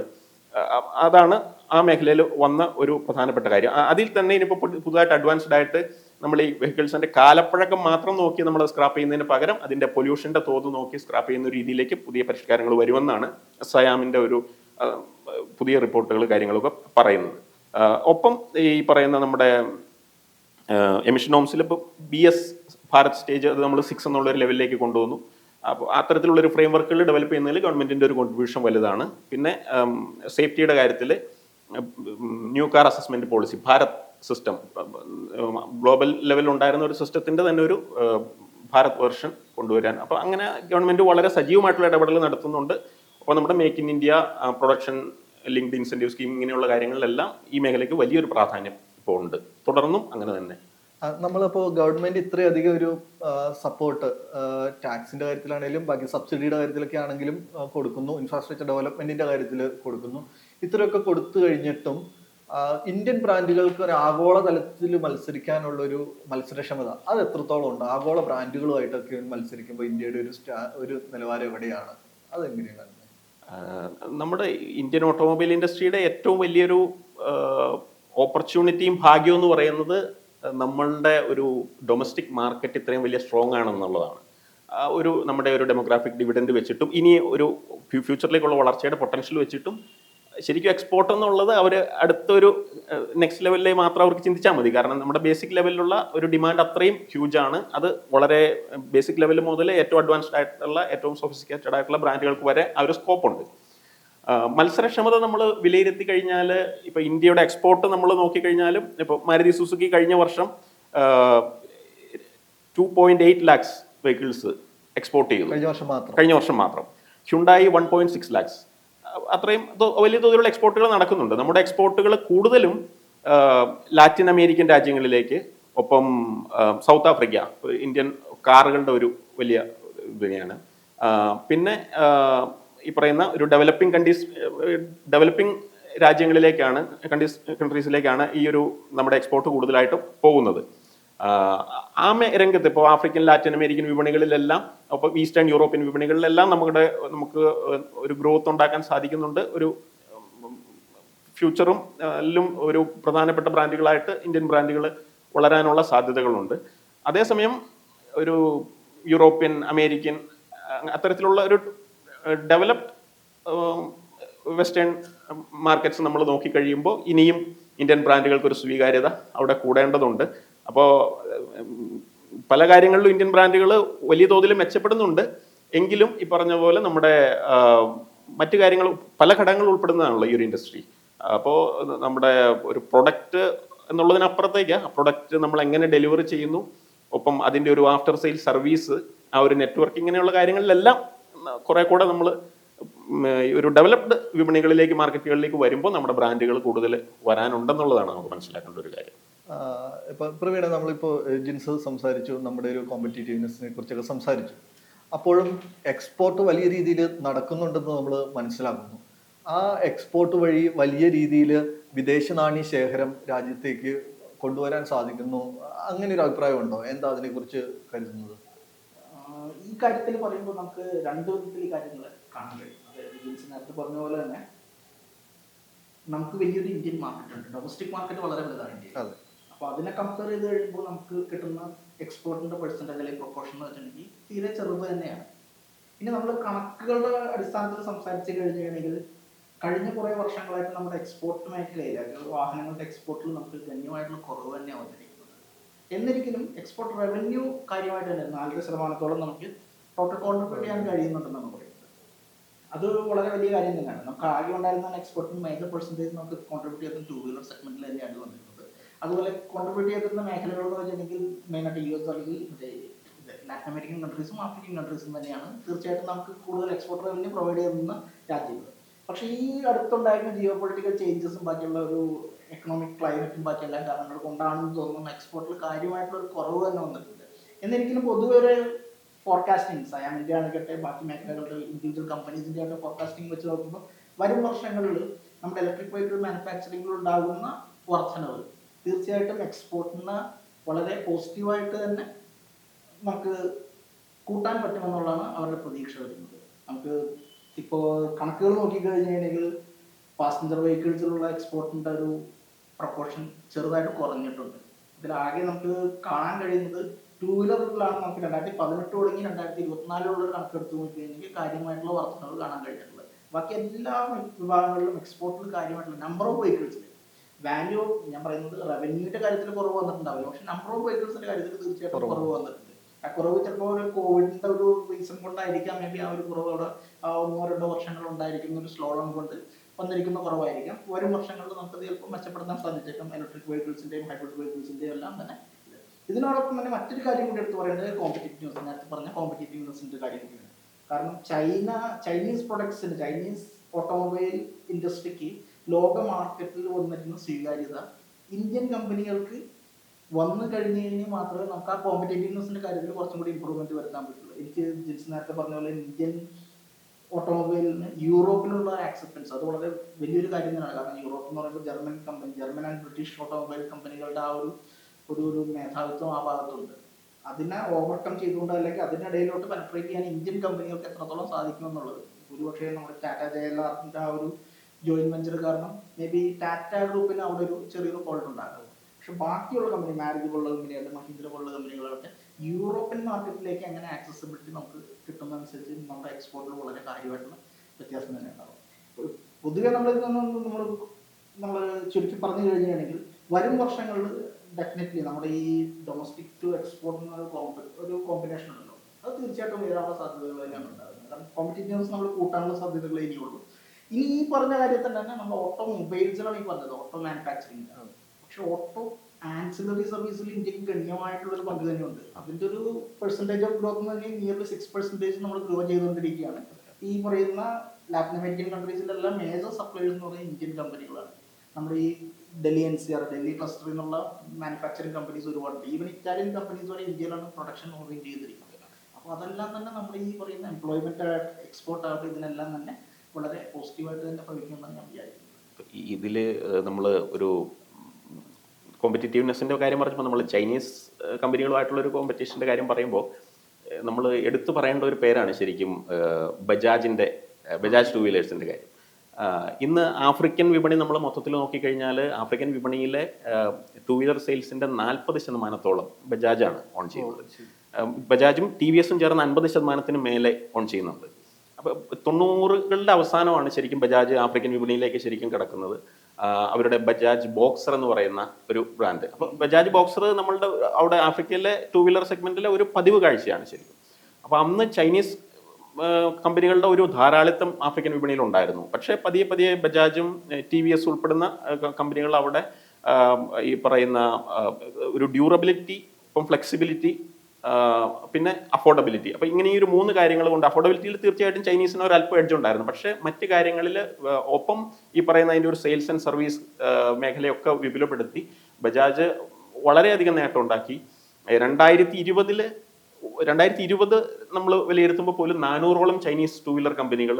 അതാണ് ആ മേഖലയിൽ വന്ന ഒരു പ്രധാനപ്പെട്ട കാര്യം. അതിൽ തന്നെ ഇനിയിപ്പോൾ പുതുതായിട്ട് അഡ്വാൻസ്ഡ് ആയിട്ട് നമ്മൾ ഈ വെഹിക്കിൾസിന്റെ കാലപ്പഴക്കം മാത്രം നോക്കി നമ്മൾ സ്ക്രാപ്പ് ചെയ്യുന്നതിന് പകരം അതിന്റെ പൊല്യൂഷന്റെ തോത് നോക്കി സ്ക്രാപ്പ് ചെയ്യുന്ന രീതിയിലേക്ക് പുതിയ പരിഷ്കാരങ്ങൾ വരുമെന്നാണ് സയാമിന്റെ ഒരു പുതിയ റിപ്പോർട്ടുകൾ കാര്യങ്ങളൊക്കെ പറയുന്നത്. ഒപ്പം ഈ പറയുന്ന നമ്മുടെ എമിഷൻ ഹോംസിൽ ഇപ്പോൾ ബി എസ് ഭാരത് സ്റ്റേജ് അത് നമ്മൾ സിക്സ് എന്നുള്ള ഒരു ലെവലിലേക്ക് കൊണ്ടുവന്നു. അപ്പോൾ അത്തരത്തിലുള്ള ഒരു ഫ്രെയിം വർക്കുകൾ ഡെവലപ്പ് ചെയ്യുന്നതിൽ ഗവൺമെന്റിന്റെ ഒരു കോൺട്രിബ്യൂഷൻ വലുതാണ്. പിന്നെ സേഫ്റ്റിയുടെ കാര്യത്തിൽ new car assessment policy Bharat system global ലെവലിൽ ഉണ്ടായിരുന്ന ഒരു സിസ്റ്റത്തിന്റെ തന്നെ ഒരു ഭാരത് വെർഷൻ കൊണ്ടുവരാൻ. അപ്പോൾ അങ്ങനെ ഗവൺമെന്റ് വളരെ സജീവമായിട്ടുള്ള ഇടപെടൽ നടത്തുന്നുണ്ട്. അപ്പോൾ നമ്മുടെ make in India production linked incentive scheme ഇങ്ങനെയുള്ള കാര്യങ്ങളിലെല്ലാം ഈ മേഖലയ്ക്ക് വലിയൊരു പ്രാധാന്യം ഇപ്പോൾ ഉണ്ട്. തുടർന്നും അങ്ങനെ തന്നെ. നമ്മളിപ്പോൾ ഗവൺമെന്റ് ഇത്രയധികം ഒരു സപ്പോർട്ട് ടാക്സിന്റെ കാര്യത്തിലാണെങ്കിലും ബാക്കി സബ്സിഡിയുടെ കാര്യത്തിലൊക്കെ ആണെങ്കിലും കൊടുക്കുന്നു. ഇൻഫ്രാസ്ട്രക്ചർ ഡെവലപ്മെന്റിന്റെ കാര്യത്തിൽ കൊടുക്കുന്നു. ഇത്രയൊക്കെ കൊടുത്തു കഴിഞ്ഞിട്ടും ഇന്ത്യൻ ബ്രാൻഡുകൾക്ക് ഒരു ആഗോള തലത്തിൽ മത്സരിക്കാനുള്ള ഒരു മത്സരക്ഷമത. അത് എത്രത്തോളം ഉണ്ട്? ആഗോള ബ്രാൻഡുകളുമായിട്ടൊക്കെ മത്സരിക്കുമ്പോൾ ഇന്ത്യയുടെ ഒരു ഒരു നിലവാരം എവിടെയാണ്? അതെങ്ങനെയാണ്? നമ്മുടെ ഇന്ത്യൻ ഓട്ടോമൊബൈൽ ഇൻഡസ്ട്രിയുടെ ഏറ്റവും വലിയൊരു ഓപ്പർച്യൂണിറ്റിയും ഭാഗ്യവും എന്ന് പറയുന്നത് നമ്മളുടെ ഒരു ഡൊമസ്റ്റിക് മാർക്കറ്റ് ഇത്രയും വലിയ സ്ട്രോങ് ആണെന്നുള്ളതാണ്. ഒരു നമ്മുടെ ഒരു ഡെമോഗ്രാഫിക് ഡിവിഡൻഡ് വെച്ചിട്ടും ഇനി ഒരു ഫ്യൂച്ചറിലേക്കുള്ള വളർച്ചയുടെ പൊട്ടൻഷ്യൽ വെച്ചിട്ടും ശരിക്കും എക്സ്പോർട്ട് എന്നുള്ളത് അവർ അടുത്തൊരു നെക്സ്റ്റ് ലെവലിൽ മാത്രം അവർക്ക് ചിന്തിച്ചാൽ മതി. കാരണം നമ്മുടെ ബേസിക് ലെവലിലുള്ള ഒരു ഡിമാൻഡ് അത്രയും ഹ്യൂജ് ആണ്. അത് വളരെ ബേസിക് ലെവൽ മുതൽ ഏറ്റവും അഡ്വാൻസ്ഡ് ആയിട്ടുള്ള ഏറ്റവും സൊഫിസ്റ്റിക്കേറ്റഡ് ആയിട്ടുള്ള ബ്രാൻഡുകൾക്ക് വരെ ആ ഒരു സ്കോപ്പ് ഉണ്ട്. മത്സരക്ഷമത നമ്മൾ വിലയിരുത്തി കഴിഞ്ഞാൽ ഇപ്പൊ ഇന്ത്യയുടെ എക്സ്പോർട്ട് നമ്മൾ നോക്കിക്കഴിഞ്ഞാലും ഇപ്പൊ മാരുതി സുസുക്കി കഴിഞ്ഞ വർഷം two point eight lakhs vehicles export ചെയ്തു. കഴിഞ്ഞ വർഷം മാത്രം. കഴിഞ്ഞ വർഷം മാത്രം. Hyundai one point six lakhs അത്രയും വലിയ തോതിലുള്ള എക്സ്പോർട്ടുകൾ നടക്കുന്നുണ്ട്. നമ്മുടെ എക്സ്പോർട്ടുകൾ കൂടുതലും ലാറ്റിൻ അമേരിക്കൻ രാജ്യങ്ങളിലേക്ക് ഒപ്പം സൗത്ത് ആഫ്രിക്ക ഇന്ത്യൻ കാറുകളുടെ ഒരു വലിയ ഇതിനെയാണ് പിന്നെ ഈ പറയുന്ന ഒരു ഡെവലപ്പിംഗ് കൺട്രീസ് ഡെവലപ്പിംഗ് രാജ്യങ്ങളിലേക്കാണ് കൺട്രീസ് കൺട്രീസിലേക്കാണ് ഈ ഒരു നമ്മുടെ എക്സ്പോർട്ട് കൂടുതലായിട്ട് പോകുന്നത്. ആ രംഗത്ത് ഇപ്പോൾ ആഫ്രിക്കൻ ലാറ്റിൻ അമേരിക്കൻ വിപണികളിലെല്ലാം അപ്പോൾ ഈസ്റ്റേൺ യൂറോപ്യൻ വിപണികളിലെല്ലാം നമ്മുടെ നമുക്ക് ഒരു ഗ്രോത്ത് ഉണ്ടാക്കാൻ സാധിക്കുന്നുണ്ട്. ഒരു ഫ്യൂച്ചറും ഒരു പ്രധാനപ്പെട്ട ബ്രാൻഡുകളായിട്ട് ഇന്ത്യൻ ബ്രാൻഡുകൾ വളരാനുള്ള സാധ്യതകളുണ്ട്. അതേസമയം ഒരു യൂറോപ്യൻ അമേരിക്കൻ അത്തരത്തിലുള്ള ഒരു ഡെവലപ്ഡ് വെസ്റ്റേൺ മാർക്കറ്റ്സ് നമ്മൾ നോക്കിക്കഴിയുമ്പോൾ ഇനിയും ഇന്ത്യൻ ബ്രാൻഡുകൾക്ക് ഒരു സ്വീകാര്യത അവിടെ കൂടേണ്ടതുണ്ട്. അപ്പോൾ പല കാര്യങ്ങളിലും ഇന്ത്യൻ ബ്രാൻഡുകൾ വലിയ തോതിൽ മെച്ചപ്പെടുന്നുണ്ട്. എങ്കിലും ഈ പറഞ്ഞ പോലെ നമ്മുടെ മറ്റു കാര്യങ്ങൾ പല ഘടകങ്ങൾ ഉൾപ്പെടുന്നതാണല്ലോ ഈ ഒരു ഇൻഡസ്ട്രി. അപ്പോൾ നമ്മുടെ ഒരു പ്രൊഡക്റ്റ് എന്നുള്ളതിനപ്പുറത്തേക്ക് ആ പ്രൊഡക്റ്റ് നമ്മൾ എങ്ങനെ ഡെലിവറി ചെയ്യുന്നു ഒപ്പം അതിന്റെ ഒരു ആഫ്റ്റർ സെയിൽ സർവീസ് ആ ഒരു നെറ്റ്വർക്ക് ഇങ്ങനെയുള്ള കാര്യങ്ങളിലെല്ലാം കുറെ കൂടെ നമ്മൾ ഒരു ഡെവലപ്ഡ് വിപണികളിലേക്ക് മാർക്കറ്റുകളിലേക്ക് വരുമ്പോൾ നമ്മുടെ ബ്രാൻഡുകൾ കൂടുതൽ വരാനുണ്ടെന്നുള്ളതാണ് നമുക്ക് മനസ്സിലാക്കേണ്ട ഒരു കാര്യം. ഇപ്പൊ പ്രവീണ നമ്മളിപ്പോ ജിൻസ് സംസാരിച്ചു നമ്മുടെ ഒരു കോമ്പറ്റീറ്റീവ്നെസ്സിനെ കുറിച്ചൊക്കെ സംസാരിച്ചു. അപ്പോഴും എക്സ്പോർട്ട് വലിയ രീതിയിൽ നടക്കുന്നുണ്ടെന്ന് നമ്മൾ മനസ്സിലാക്കുന്നു. ആ എക്സ്പോർട്ട് വഴി വലിയ രീതിയിൽ വിദേശ നാണ്യ ശേഖരം രാജ്യത്തേക്ക് കൊണ്ടുവരാൻ സാധിക്കുന്നു. അങ്ങനെ ഒരു അഭിപ്രായം ഉണ്ടോ? എന്താ അതിനെ കുറിച്ച് കരുതുന്നത് ഈ കാര്യത്തിൽ പറയുമ്പോൾ നമുക്ക് രണ്ട് വിധത്തിൽ ഈ കാര്യങ്ങൾ കാണാൻ കഴിയും. അതായത് നേരത്തെ പറഞ്ഞ പോലെ തന്നെ നമുക്ക് വലിയൊരു ഇന്ത്യൻ മാർക്കറ്റ് ഉണ്ട്. ഡൊമസ്റ്റിക് മാർക്കറ്റ് വളരെ വലുതാണ് ഇന്ത്യയിൽ. അതെ. അപ്പോൾ അതിനെ കമ്പയർ ചെയ്ത് കഴിയുമ്പോൾ നമുക്ക് കിട്ടുന്ന എക്സ്പോർട്ടിന്റെ പെർസെന്റേജ് അല്ലെങ്കിൽ പ്രൊപ്പോർഷൻ എന്ന് വെച്ചിട്ടുണ്ടെങ്കിൽ തീരെ ചെറുത് തന്നെയാണ്. ഇനി നമ്മൾ കണക്കുകളുടെ അടിസ്ഥാനത്തിൽ സംസാരിച്ചു കഴിഞ്ഞാണെങ്കിൽ കഴിഞ്ഞ കുറേ വർഷങ്ങളായിട്ട് നമ്മുടെ എക്സ്പോർട്ട് മേഖലയിൽ വാഹനങ്ങളുടെ എക്സ്പോർട്ടിൽ നമുക്ക് ഗണ്യമായിട്ടുള്ള കുറവ് തന്നെയാണ് വന്നിരിക്കുന്നത്. എന്നിരിക്കലും എക്സ്പോർട്ട് റവന്യൂ കാര്യമായിട്ട് തന്നെ നാലര ശതമാനത്തോളം നമുക്ക് ടോട്ടൽ കോൺട്രിബ്യൂട്ട് ചെയ്യാൻ കഴിയുന്നുണ്ടെന്നാണ് പറയുന്നത്. അത് വളരെ വലിയ കാര്യം തന്നെയാണ്. നമുക്ക് ആകെ ഉണ്ടായിരുന്ന എക്സ്പോർട്ടിന് മേജർ പെർസെന്റേജ് നമുക്ക് കോൺട്രിബ്യൂട്ട് ചെയ്യുന്ന ടൂ വീലർ സെഗ്മെന്റിൽ തന്നെയാണ് വന്നിരുന്നത് അതുപോലെ കോൺട്രിബ്യൂട്ട് ചെയ്തിരുന്ന മേഖലകൾ എന്ന് വെച്ചിട്ടുണ്ടെങ്കിൽ മെയിനായിട്ട് യു എസ് അല്ലെങ്കിൽ മറ്റേ ലാറ്റിൻ അമേരിക്കൻ കൺട്രീസും ആഫ്രിക്കൻ കൺട്രീസും തന്നെയാണ്. തീർച്ചയായിട്ടും നമുക്ക് കൂടുതൽ എക്സ്പോർട്ട് റവന്യൂ പ്രൊവൈഡ് ചെയ്യുന്ന രാജ്യങ്ങൾ. പക്ഷേ ഈ അടുത്തുണ്ടായിരുന്ന ജിയോ പൊളിറ്റിക്കൽ ചേഞ്ചസും ബാക്കിയുള്ള ഒരു എക്കണോമിക് ക്ലൈമറ്റും ബാക്കി എല്ലാ കാരണങ്ങൾ കൊണ്ടാണെന്ന് തോന്നുന്നു എക്സ്പോർട്ടിൽ കാര്യമായിട്ടുള്ള ഒരു കുറവ് തന്നെ വന്നിട്ടുണ്ട്. എന്നിരിക്കലും പൊതുവെ ഒരു ഫോർകാസ്റ്റിംഗ് ഇന്ത്യ ആണെങ്കിട്ടെ ബാക്കി മേഖലകളുടെ ഇൻഡിവിജ്വൽ കമ്പനീസിന്റെ ഒക്കെ ഫോർകാസ്റ്റിംഗ് വെച്ച് നോക്കുമ്പോൾ വരും വർഷങ്ങളിൽ നമ്മുടെ ഇലക്ട്രിക് വെഹിക്കിൾ മാനുഫാക്ചറിംഗിൽ ഉണ്ടാകുന്ന വർധനവ് തീർച്ചയായിട്ടും എക്സ്പോർട്ടിന് വളരെ പോസിറ്റീവായിട്ട് തന്നെ നമുക്ക് കൂട്ടാൻ പറ്റുമെന്നുള്ളതാണ് അവരുടെ പ്രതീക്ഷ വരുന്നത്. നമുക്ക് ഇപ്പോൾ കണക്കുകൾ നോക്കിക്കഴിഞ്ഞുകഴിഞ്ഞെങ്കിൽ പാസഞ്ചർ വെഹിക്കിൾസിലുള്ള എക്സ്പോർട്ടിന്റെ ഒരു പ്രപ്പോർഷൻ ചെറുതായിട്ട് കുറഞ്ഞിട്ടുണ്ട്. ഇതിലാകെ നമുക്ക് കാണാൻ കഴിയുന്നത് ടൂ വീലറിലാണ് നമുക്ക് രണ്ടായിരത്തി പതിനെട്ട് തുടങ്ങി രണ്ടായിരത്തി ഇരുപത്തിനാലിലുള്ള കണക്കെടുത്ത് നോക്കിക്കഴിഞ്ഞെങ്കിൽ കാര്യമായിട്ടുള്ള വർധനവ് കാണാൻ കഴിഞ്ഞിട്ടുള്ളത്. ബാക്കി എല്ലാ വിഭാഗങ്ങളിലും എക്സ്പോർട്ടിൽ കാര്യമായിട്ടുള്ള നമ്പർ ഓഫ് വെഹിക്കിൾസിൽ വാല്യൂ ഞാൻ പറയുന്നത് റവന്യൂന്റെ കാര്യത്തിൽ കുറവ് വന്നിട്ടുണ്ടാവില്ല. പക്ഷെ നമ്പർ ഓഫ് വെഹിക്കിൾസിന്റെ കാര്യത്തിൽ തീർച്ചയായിട്ടും കുറവ്. വന്നിട്ടുണ്ട്. ആ കുറവ് ചിലപ്പോൾ ഒരു കോവിഡിന്റെ ഒരു റീസൺ കൊണ്ടായിരിക്കാം. മേ ബി ആ ഒരു കുറവ് അവിടെ ഒന്നോ രണ്ടോ വർഷങ്ങൾ ഉണ്ടായിരിക്കുന്ന ഒരു സ്ലോ ഡൗൺ കൊണ്ട് വന്നിരിക്കുന്ന കുറവായിരിക്കാം. വരും വർഷങ്ങളിൽ നമുക്ക് ചിലപ്പോൾ മെച്ചപ്പെടുത്താൻ സാധിച്ചേക്കാം. ഇലക്ട്രിക് വെഹിക്കിൾസിന്റെയും ഹൈബ്രിഡ് വെഹിക്കിൾസിന്റെയും എല്ലാം തന്നെ. ഇതിനോടൊപ്പം തന്നെ മറ്റൊരു കാര്യം കൂടി എടുത്ത് പറയുന്നത് കോമ്പറ്റീറ്റീവ്നെസ് നേരത്തെ പറഞ്ഞ കോമ്പറ്റീറ്റീവ്നെസിന്റെ കാര്യം കൂടിയാണ്. കാരണം ചൈന ചൈനീസ് പ്രൊഡക്ട്സിന് ചൈനീസ് ഓട്ടോമൊബൈൽ ഇൻഡസ്ട്രിക്ക് ലോക മാർക്കറ്റിൽ വന്നിരുന്ന സ്വീകാര്യത. ഇന്ത്യൻ കമ്പനികൾക്ക് വന്നു കഴിഞ്ഞ് കഴിഞ്ഞാൽ മാത്രമേ നമുക്ക് ആ കോമ്പറ്റേറ്റീവ്നെസിന്റെ കാര്യത്തിൽ കുറച്ചും കൂടി ഇമ്പ്രൂവ്മെന്റ് വരുത്താൻ പറ്റുള്ളൂ. എനിക്ക് ജിൻസ് നേരത്തെ പറഞ്ഞ പോലെ ഇന്ത്യൻ ഓട്ടോമൊബൈലിന് യൂറോപ്പിലുള്ള ആക്സെപ്റ്റൻസ് അത് വളരെ വലിയൊരു കാര്യം തന്നെയാണ്. കാരണം യൂറോപ്പ് എന്ന് പറയുമ്പോൾ German company German and British automobile കമ്പനികളുടെ ആ ഒരു ഒരു ഒരു മേധാവിത്വം ആ ഭാഗത്തുണ്ട്. അതിനെ ഓവർകം ചെയ്തുകൊണ്ട് അല്ലെങ്കിൽ അതിനിടയിലോട്ട് പെനട്രേറ്റ് ചെയ്യാൻ ഇന്ത്യൻ കമ്പനികൾക്ക് എത്രത്തോളം സാധിക്കും സാധിക്കുമെന്നുള്ളത്. ഒരുപക്ഷെ നമ്മുടെ ടാറ്റ ജയലാറിന്റെ ആ ഒരു ജോയിന്റ് വെഞ്ചർ കാരണം മേ ബി ടാറ്റ ഗ്രൂപ്പിന് അവിടെ ഒരു ചെറിയൊരു ഫോൾട്ട് ഉണ്ടാകും പക്ഷെ ബാക്കിയുള്ള കമ്പനി മാരുതി പോലുള്ള കമ്പനി അല്ലെങ്കിൽ മഹീന്ദ്ര പോലുള്ള കമ്പനികളൊക്കെ യൂറോപ്യൻ മാർക്കറ്റിലേക്ക് എങ്ങനെ ആക്സസിബിലിറ്റി നമുക്ക് കിട്ടുന്നതനുസരിച്ച് നമ്മുടെ എക്സ്പോർട്ടിൽ വളരെ കാര്യമായിട്ടുള്ള വ്യത്യാസം തന്നെ ഉണ്ടാകും പൊതുവെ നിന്നും നമ്മൾ നമ്മൾ ചുരുക്കി പറഞ്ഞു കഴിഞ്ഞാണെങ്കിൽ വരും വർഷങ്ങളിൽ ഡെഫിനറ്റ്ലി നമ്മുടെ ഈ ഡൊമസ്റ്റിക് ടു എക്സ്പോർട്ട് കോമ്പ- ഒരു കോമ്പിനേഷൻ ഉണ്ടല്ലോ. അത് തീർച്ചയായിട്ടും ഉയരാനുള്ള സാധ്യതകൾ തന്നെയാണ് ഉണ്ടാകുന്നത് കാരണം കോമ്പറ്റീറ്റീവ്സ് നമ്മൾ കൂട്ടാനുള്ള സാധ്യതകൾ ഇനിയുള്ളൂ. ഇനി ഈ പറഞ്ഞ കാര്യത്തിൽ തന്നെ നമ്മൾ ഓട്ടോ മൊബൈൽസിലാണ് ഈ പറഞ്ഞത് ഓട്ടോ മാനുഫാക്ചറിംഗ് പക്ഷെ ഓട്ടോ ആൻസിലറി സർവീസിൽ ഇന്ത്യയ്ക്ക് ഗണ്യമായിട്ടുള്ള ഒരു പങ്ക് തന്നെയുണ്ട്. അതിന്റെ ഒരു പെർസെന്റേജ് ഓഫ് ഗ്രോത്ത് എന്ന് പറഞ്ഞാൽ നിയർലി സിക്സ് പെർസെന്റേജ് നമ്മൾ ഗ്രോ ചെയ്തുകൊണ്ടിരിക്കുകയാണ്. ഈ പറയുന്ന ലാറ്റിൻ അമേരിക്കൻ കൺട്രീസിലെല്ലാം മേജർ സപ്ലൈസ് എന്ന് പറയുന്നത് ഇന്ത്യൻ കമ്പനികളാണ് നമ്മുടെ ഈ Delhi N C R Delhi ക്ലസ്റ്ററിൽ നിന്നുള്ള മാനുഫാക്ചറിങ് കമ്പനീസ് ഒരുപാടുണ്ട്. ഈവൻ ഇറ്റാലിയൻ കമ്പനീസ് വരെ ഇന്ത്യയിലാണ് പ്രൊഡക്ഷൻ ഓറിയന്റ് ചെയ്തിരിക്കുന്നത്. അപ്പോൾ അതെല്ലാം തന്നെ നമ്മുടെ ഈ പറയുന്ന എംപ്ലോയ്മെന്റ് എക്സ്പോർട്ട് ആയിട്ട് ഇതിനെല്ലാം തന്നെ വളരെ പോസിറ്റീവായിട്ട് തന്നെ ഭവിക്കുമെന്നാണ് ഞാൻ വിചാരിക്കുന്നത്. ഇതിൽ നമ്മൾ ഒരു കോമ്പറ്റീറ്റീവ്നെസ്സിന്റെ കാര്യം പറഞ്ഞപ്പോൾ നമ്മൾ ചൈനീസ് കമ്പനികളുമായിട്ടുള്ള ഒരു കോമ്പറ്റീഷന്റെ കാര്യം പറയുമ്പോൾ നമ്മൾ എടുത്തു പറയേണ്ട ഒരു പേരാണ് ശരിക്കും ബജാജിന്റെ ബജാജ് ടു വീലേഴ്സിന്റെ കാര്യം. ഇന്ന് ആഫ്രിക്കൻ വിപണി നമ്മൾ മൊത്തത്തിൽ നോക്കിക്കഴിഞ്ഞാൽ ആഫ്രിക്കൻ വിപണിയിലെ ടു വീലർ സെയിൽസിന്റെ നാൽപ്പത് ശതമാനത്തോളം ബജാജാണ് ഓൺ ചെയ്യുന്നത്. ബജാജും ടി വി എസും ചേർന്ന് അൻപത് ശതമാനത്തിന് മേലെ ഓൺ ചെയ്യുന്നുണ്ട്. അപ്പോൾ തൊണ്ണൂറുകളുടെ അവസാനമാണ് ശരിക്കും ബജാജ് ആഫ്രിക്കൻ വിപണിയിലേക്ക് ശരിക്കും കിടക്കുന്നത്. അവരുടെ ബജാജ് ബോക്സർ എന്ന് പറയുന്ന ഒരു ബ്രാൻഡ് അപ്പോൾ ബജാജ് ബോക്സർ നമ്മളുടെ അവിടെ ആഫ്രിക്കയിലെ ടു വീലർ സെഗ്മെന്റിലെ ഒരു പതിവ് കാഴ്ചയാണ് ശരിക്കും. അപ്പോൾ അന്ന് ചൈനീസ് കമ്പനികളുടെ ഒരു ധാരാളിത്തം ആഫ്രിക്കൻ വിപണിയിൽ ഉണ്ടായിരുന്നു. പക്ഷേ പതിയെ പതിയെ ബജാജും ടി വി എസ് ഉൾപ്പെടുന്ന കമ്പനികൾ അവിടെ ഈ പറയുന്ന ഒരു ഡ്യൂറബിലിറ്റി ഇപ്പം ഫ്ലെക്സിബിലിറ്റി പിന്നെ അഫോർഡബിലിറ്റി അപ്പോൾ ഇങ്ങനെ ഈ ഒരു മൂന്ന് കാര്യങ്ങൾ കൊണ്ട് അഫോർഡബിലിറ്റിയിൽ തീർച്ചയായിട്ടും ചൈനീസിന് ഒരു അല്പം എഡ്ജ് ഉണ്ടായിരുന്നു. പക്ഷേ മറ്റ് കാര്യങ്ങളിൽ ഒപ്പം ഈ പറയുന്ന അതിന്റെ ഒരു സെയിൽസ് ആൻഡ് സർവീസ് മേഖലയൊക്കെ വിപുലപ്പെടുത്തി ബജാജ് വളരെയധികം നേട്ടം ഉണ്ടാക്കി. രണ്ടായിരത്തി ഇരുപതിൽ രണ്ടായിരത്തി ഇരുപത് നമ്മൾ വിലയിരുത്തുമ്പോൾ പോലും നാനൂറോളം ചൈനീസ് ടൂ വീലർ കമ്പനികൾ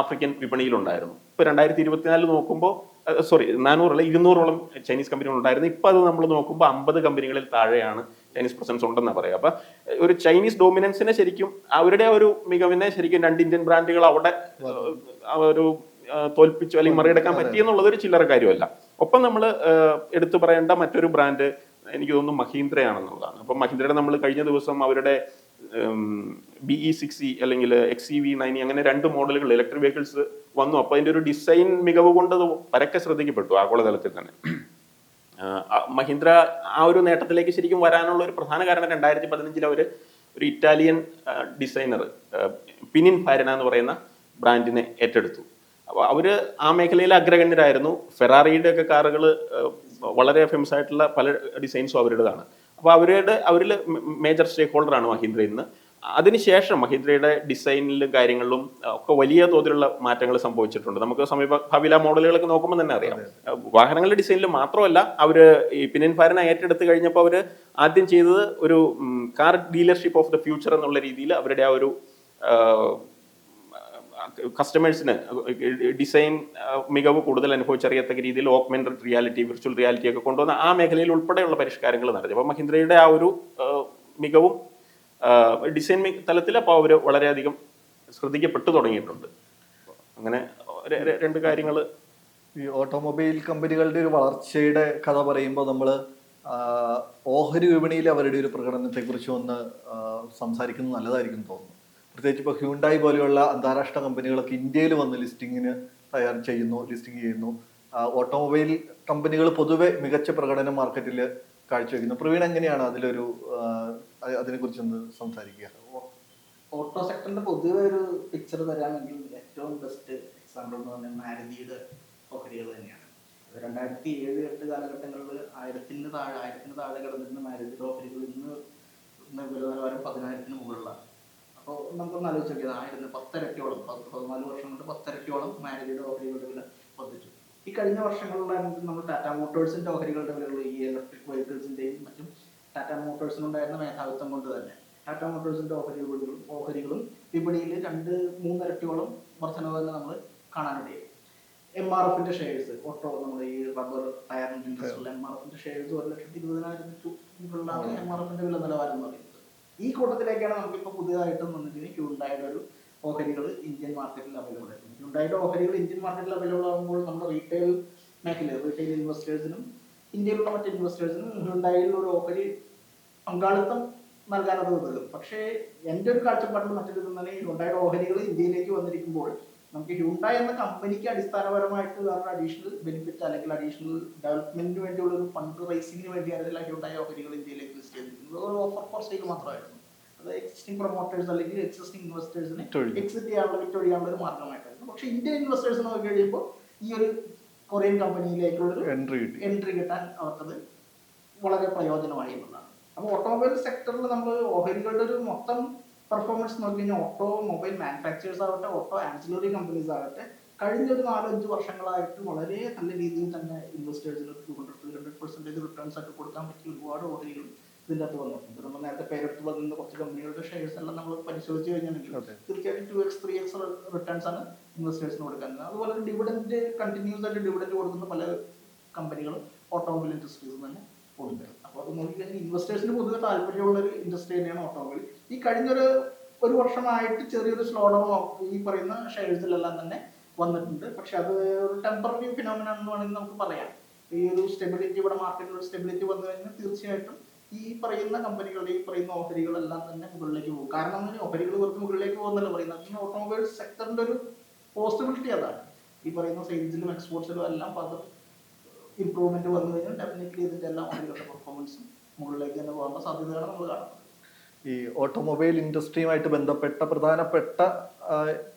ആഫ്രിക്കൻ വിപണിയിലുണ്ടായിരുന്നു. ഇപ്പോൾ രണ്ടായിരത്തി ഇരുപത്തിനാല് നോക്കുമ്പോൾ സോറി നാനൂറല്ല ഇരുന്നൂറോളം ചൈനീസ് കമ്പനികൾ ഉണ്ടായിരുന്നു. ഇപ്പോൾ അത് നമ്മൾ നോക്കുമ്പോൾ അമ്പത് കമ്പനികളിൽ താഴെയാണ് ചൈനീസ് പ്രസൻസ് ഉണ്ടെന്നാണ് പറയുക. അപ്പം ഒരു ചൈനീസ് ഡോമിനൻസിനെ ശരിക്കും അവരുടെ ഒരു മികവിനെ ശരിക്കും രണ്ട് ഇന്ത്യൻ ബ്രാൻഡുകൾ അവിടെ ഒരു തോൽപ്പിച്ചു അല്ലെങ്കിൽ മറികടക്കാൻ പറ്റിയെന്നുള്ളത് ഒരു ചില്ലറ കാര്യമല്ല. ഒപ്പം നമ്മൾ എടുത്തു പറയേണ്ട മറ്റൊരു ബ്രാൻഡ് എനിക്ക് തോന്നുന്നു മഹീന്ദ്രയാണെന്നുള്ളതാണ്. അപ്പം മഹീന്ദ്രയുടെ നമ്മൾ കഴിഞ്ഞ ദിവസം അവരുടെ ബി ഇ സിക്സ് ഇ അല്ലെങ്കിൽ എക്സ് ഇ വി നയൻ അങ്ങനെ രണ്ട് മോഡലുകൾ ഇലക്ട്രിക് വെഹിക്കിൾസ് വന്നു. അപ്പോൾ അതിന്റെ ഒരു ഡിസൈൻ മികവ് കൊണ്ട് പരക്കെ ശ്രദ്ധിക്കപ്പെട്ടു ആഗോളതലത്തിൽ തന്നെ. മഹീന്ദ്ര ആ ഒരു നേട്ടത്തിലേക്ക് ശരിക്കും വരാനുള്ള ഒരു പ്രധാന കാരണം രണ്ടായിരത്തി പതിനഞ്ചിൽ അവർ ഒരു ഇറ്റാലിയൻ ഡിസൈനർ പിനിൻ ഫാരന എന്ന് പറയുന്ന ബ്രാൻഡിനെ ഏറ്റെടുത്തു. അപ്പോൾ അവർ ആ മേഖലയിൽ അഗ്രഗണ്യരായിരുന്നു. ഫെറാറിയുടെ ഒക്കെ കാറുകൾ വളരെ ഫേമസ് ആയിട്ടുള്ള പല ഡിസൈൻസും അവരുടേതാണ്. അപ്പോൾ അവരുടെ അവരിൽ മേജർ സ്റ്റേക്ക് ഹോൾഡറാണ് മഹീന്ദ്ര ഇന്ന്. അതിനുശേഷം മഹീന്ദ്രയുടെ ഡിസൈനിലും കാര്യങ്ങളിലും ഒക്കെ വലിയ തോതിലുള്ള മാറ്റങ്ങൾ സംഭവിച്ചിട്ടുണ്ട്. നമുക്ക് സമീപ ഭാവിയിലെ മോഡലുകളൊക്കെ നോക്കുമ്പോൾ തന്നെ അറിയാം. വാഹനങ്ങളുടെ ഡിസൈനിൽ മാത്രമല്ല അവർ ഈ പിന്നിൻ ഫാരന ഏറ്റെടുത്ത് കഴിഞ്ഞപ്പോൾ അവർ ആദ്യം ചെയ്തത് ഒരു car dealership of the future എന്നുള്ള രീതിയിൽ അവരുടെ ആ ഒരു കസ്റ്റമേഴ്സിന് ഡിസൈൻ മികവ് കൂടുതൽ അനുഭവിച്ചറിയത്തക്ക രീതിയിൽ ഓഗ്മെന്റഡ് റിയാലിറ്റി വിർച്വൽ റിയാലിറ്റി ഒക്കെ കൊണ്ടുവന്ന ആ മേഖലയിൽ ഉൾപ്പെടെയുള്ള പരിഷ്കാരങ്ങൾ നടത്തി. അപ്പോൾ മഹീന്ദ്രയുടെ ആ ഒരു മികവും ഡിസൈൻ തലത്തിൽ അപ്പോൾ അവർ വളരെയധികം ശ്രദ്ധിക്കപ്പെട്ടു തുടങ്ങിയിട്ടുണ്ട്. അങ്ങനെ രണ്ട് കാര്യങ്ങൾ ഈ ഓട്ടോമൊബൈൽ കമ്പനികളുടെ ഒരു വളർച്ചയുടെ കഥ പറയുമ്പോൾ നമ്മൾ ഓഹരി വിപണിയിൽ അവരുടെ ഒരു പ്രകടനത്തെക്കുറിച്ച് ഒന്ന് സംസാരിക്കുന്നത് നല്ലതായിരിക്കും തോന്നുന്നു. പ്രത്യേകിച്ച് ഇപ്പോൾ ഹ്യൂണ്ടായി പോലെയുള്ള അന്താരാഷ്ട്ര കമ്പനികളൊക്കെ ഇന്ത്യയിൽ വന്ന് ലിസ്റ്റിങ്ങിന് തയ്യാർ ചെയ്യുന്നു ലിസ്റ്റിംഗ് ചെയ്യുന്നു. ഓട്ടോമൊബൈൽ കമ്പനികൾ പൊതുവെ മികച്ച പ്രകടനം മാർക്കറ്റിൽ കാഴ്ചവെക്കുന്നു. പ്രവീൺ എങ്ങനെയാണ് അതിലൊരു ആ, കുറിച്ച് ഒന്ന് സംസാരിക്കുക ഓട്ടോ സെക്ടറിന്റെ പൊതുവെ ഒരു പിക്ചർ തരാമെങ്കിൽ ഏറ്റവും ബെസ്റ്റ് എക്സാമ്പിൾ എന്ന് പറഞ്ഞാൽ മാരുതിയുടെ ഓഹരികൾ തന്നെയാണ്. രണ്ടായിരത്തി ഏഴ് എട്ട് കാലഘട്ടങ്ങളിൽ ആയിരത്തിന് താഴെ ആയിരത്തിന് താഴെ കിടന്നിരുന്ന മാരുതിയുടെ ഓഹരികൾ ഇന്ന് ഇന്ന് നിലവാരം പതിനായിരത്തിന് മുകളിലാണ്. അപ്പോൾ നമുക്കൊന്ന് ആലോചിച്ച് നോക്കിയത് ആയിരുന്നു പത്തരട്ടിയോളം പത്ത് പതിനാല് വർഷം കൊണ്ട് പത്തരട്ടിയോളം മാരുതിയുടെ ഓഹരികളുടെ വില വർദ്ധിച്ചു ഈ കഴിഞ്ഞ വർഷങ്ങളിലാണെങ്കിൽ നമ്മൾ ടാറ്റ മോട്ടോഴ്സിന്റെ ഓഹരികളുടെ വിലകൾ ഈ ഇലക്ട്രിക് വെഹിക്കിൾസിന്റെയും മറ്റും ടാറ്റ മോട്ടോഴ്സിനുണ്ടായിരുന്ന മേധാവിത്വം കൊണ്ട് തന്നെ. ടാറ്റ മോട്ടോഴ്സിന്റെ ഓഹരികളും ഓഹരികളും വിപണിയിൽ രണ്ട് മൂന്നിരട്ടിയോളം വർധനവ് തന്നെ നമ്മൾ കാണാനിടയായി. എം ആർ എഫിന്റെ ഷെയർസ് ഓട്ടോ നമ്മുടെ ഈ റബ്ബർ ടയർ ഇൻഡസ്ട്രിയിൽ എം ആർ എഫിന്റെ ഷെയർസ് ഒരു ലക്ഷത്തി ഇരുപതിനായിരത്തി മുകളിലാണ് എം ആർ എഫിന്റെ വില നിലവാരം എന്ന് പറയുന്നത്. ഈ കൂട്ടത്തിലേക്കാണ് നമുക്കിപ്പോൾ പുതിയതായിട്ട് വന്നിട്ട് ഹ്യൂണ്ടായുടെ ഒരു ഓഹരികൾ ഇന്ത്യൻ മാർക്കറ്റിൽ അവൈലബിൾ ആയിരുന്നു ഹ്യൂണ്ടായുടെ ഓഹരികൾ ഇന്ത്യൻ മാർക്കറ്റിൽ അവൈലബിൾ ആകുമ്പോൾ നമ്മുടെ റീറ്റെയിൽ മേഖല റീറ്റെയിൽ ഇൻവെസ്റ്റേഴ്സിനും ഇന്ത്യയിലുള്ള മറ്റ് ഇൻവെസ്റ്റേഴ്സിനും ഹ്യൂണ്ടായിൽ ഒരു ഓഹരി പങ്കാളിത്തം നൽകാനത് തുടരും പക്ഷേ എന്റെ ഒരു കാഴ്ചപ്പാടിൽ മറ്റൊരു തന്നെ ഹ്യൂണ്ടായുടെ ഓഹരികൾ ഇന്ത്യയിലേക്ക് വന്നിരിക്കുമ്പോൾ നമുക്ക് ഹ്യൂണ്ടായി എന്ന കമ്പനിക്ക് അടിസ്ഥാനപരമായിട്ട് വേറൊരു അഡീഷണൽ ബെനിഫിറ്റ് അല്ലെങ്കിൽ അഡീഷണൽ ഡെവലപ്മെന്റിന് വേണ്ടിയുള്ള ഒരു ഫണ്ട് റൈസിങ്ങിന് വേണ്ടിയായിരുന്നില്ല ഹ്യൂണ്ടായി ഓഹരികൾ ഇന്ത്യയിലേക്ക് ലിസ്റ്റ് ചെയ്തിരിക്കുന്നത്. ഒരു ഓഫർ ഫോർ സെയിൽ മാത്രമായിരുന്നു. അത് എക്സിസ്റ്റിംഗ് പ്രൊമോട്ടേഴ്സ് അല്ലെങ്കിൽ എക്സിസ്റ്റിംഗ് ഇൻവെസ്റ്റേഴ്സിനെ. എക്സിറ്റ് ചെയ്യാനുള്ള വിറ്റൊഴിയാനുള്ള ഒരു മാർഗമായിട്ടായിരുന്നു പക്ഷേ ഇന്ത്യൻ ഇൻവെസ്റ്റേഴ്സ് നോക്കി കഴിയുമ്പോൾ ഈ ഒരു കൊറിയൻ കമ്പനിയിലേക്കുള്ളൊരു എൻട്രി കിട്ടി. എൻട്രി കിട്ടാൻ അവർക്കത് വളരെ പ്രയോജനമായി എന്നുള്ളതാണ് അപ്പോൾ ഓട്ടോമൊബൈൽ സെക്ടറിൽ നമ്മൾ ഓഹരികളുടെ ഒരു മൊത്തം പെർഫോമൻസ് നോക്കി കഴിഞ്ഞാൽ ഓട്ടോ മൊബൈൽ മാനുഫാക്ചറേഴ്സ് ആവട്ടെ ഓട്ടോ ആൻസിലറി കമ്പനീസ് ആവട്ടെ കഴിഞ്ഞ ഒരു നാലഞ്ച് വർഷങ്ങളായിട്ട് വളരെ നല്ല രീതിയിൽ തന്നെ ഇൻവെസ്റ്റേഴ്സിന് two hundred three hundred percentage returns ഒക്കെ കൊടുക്കാൻ പറ്റിയ ഒരുപാട് ഓഹരികൾ ഇതിന്റെ അകത്ത് വന്നിട്ടുണ്ട് നമ്മൾ നേരത്തെ പേരെടുത്ത് വന്നിരുന്ന കുറച്ച് കമ്പനികളുടെ ഷെയർസ് എല്ലാം നമ്മൾ പരിശോധിച്ച് കഴിഞ്ഞാണെങ്കിൽ. തീർച്ചയായിട്ടും two X three X returns ആണ് ഇൻവെസ്റ്റേഴ്സിന് കൊടുക്കുന്നത് അതുപോലെ ഡിവിഡന്റ് കണ്ടിന്യൂസ് ആയിട്ട് ഡിവിഡന്റ് കൊടുക്കുന്ന പല കമ്പനികളും ഓട്ടോമൊബൈൽ ഇൻഡസ്ട്രീസ് തന്നെ ഉണ്ട് അപ്പോൾ അത് നോക്കിക്കഴിഞ്ഞാൽ ഇൻവെസ്റ്റേഴ്സിന് പൊതുവെ താല്പര്യമുള്ള ഒരു ഇൻഡസ്ട്രി തന്നെയാണ് ഓട്ടോമൊബൈൽ ഈ കഴിഞ്ഞൊരു ഒരു വർഷമായിട്ട് ചെറിയൊരു സ്ലോ ഡൗൺ ഈ പറയുന്ന ഷെയർസിലെല്ലാം തന്നെ വന്നിട്ടുണ്ട്. പക്ഷെ അത് ഒരു ടെമ്പററി ഫിനോമിനാണെന്ന് വേണമെങ്കിൽ നമുക്ക് പറയാം. ഈ ഒരു സ്റ്റെബിലിറ്റി ഇവിടെ മാർക്കറ്റിൽ ഒരു സ്റ്റെബിലിറ്റി വന്നു കഴിഞ്ഞാൽ തീർച്ചയായിട്ടും ഈ പറയുന്ന കമ്പനികളുടെ ഈ പറയുന്ന ഓഹരികളെല്ലാം തന്നെ മുകളിലേക്ക് പോകും. കാരണം അങ്ങനെ ഓഹരികൾ വെറുതെ മുകളിലേക്ക് പോകുന്നല്ല പറയുന്നത്. ഓട്ടോമൊബൈൽ സെക്ടറിന്റെ ഒരു പോസിബിലിറ്റി അതാണ്. ഈ പറയുന്ന സെയിൽസിലും എക്സ്പോർട്സിലും എല്ലാം പല ഇമ്പ്രൂവ്മെന്റ് വന്നു കഴിഞ്ഞാൽ ഡെഫിനറ്റ്ലി ഇതിന്റെ എല്ലാം ഓഹരികളുടെ പെർഫോമൻസും മുകളിലേക്ക് തന്നെ പോകാനുള്ള സാധ്യതയാണ് നമ്മൾ കാണുന്നത്. ഈ ഓട്ടോമൊബൈൽ ഇൻഡസ്ട്രിയുമായിട്ട് ബന്ധപ്പെട്ട പ്രധാനപ്പെട്ട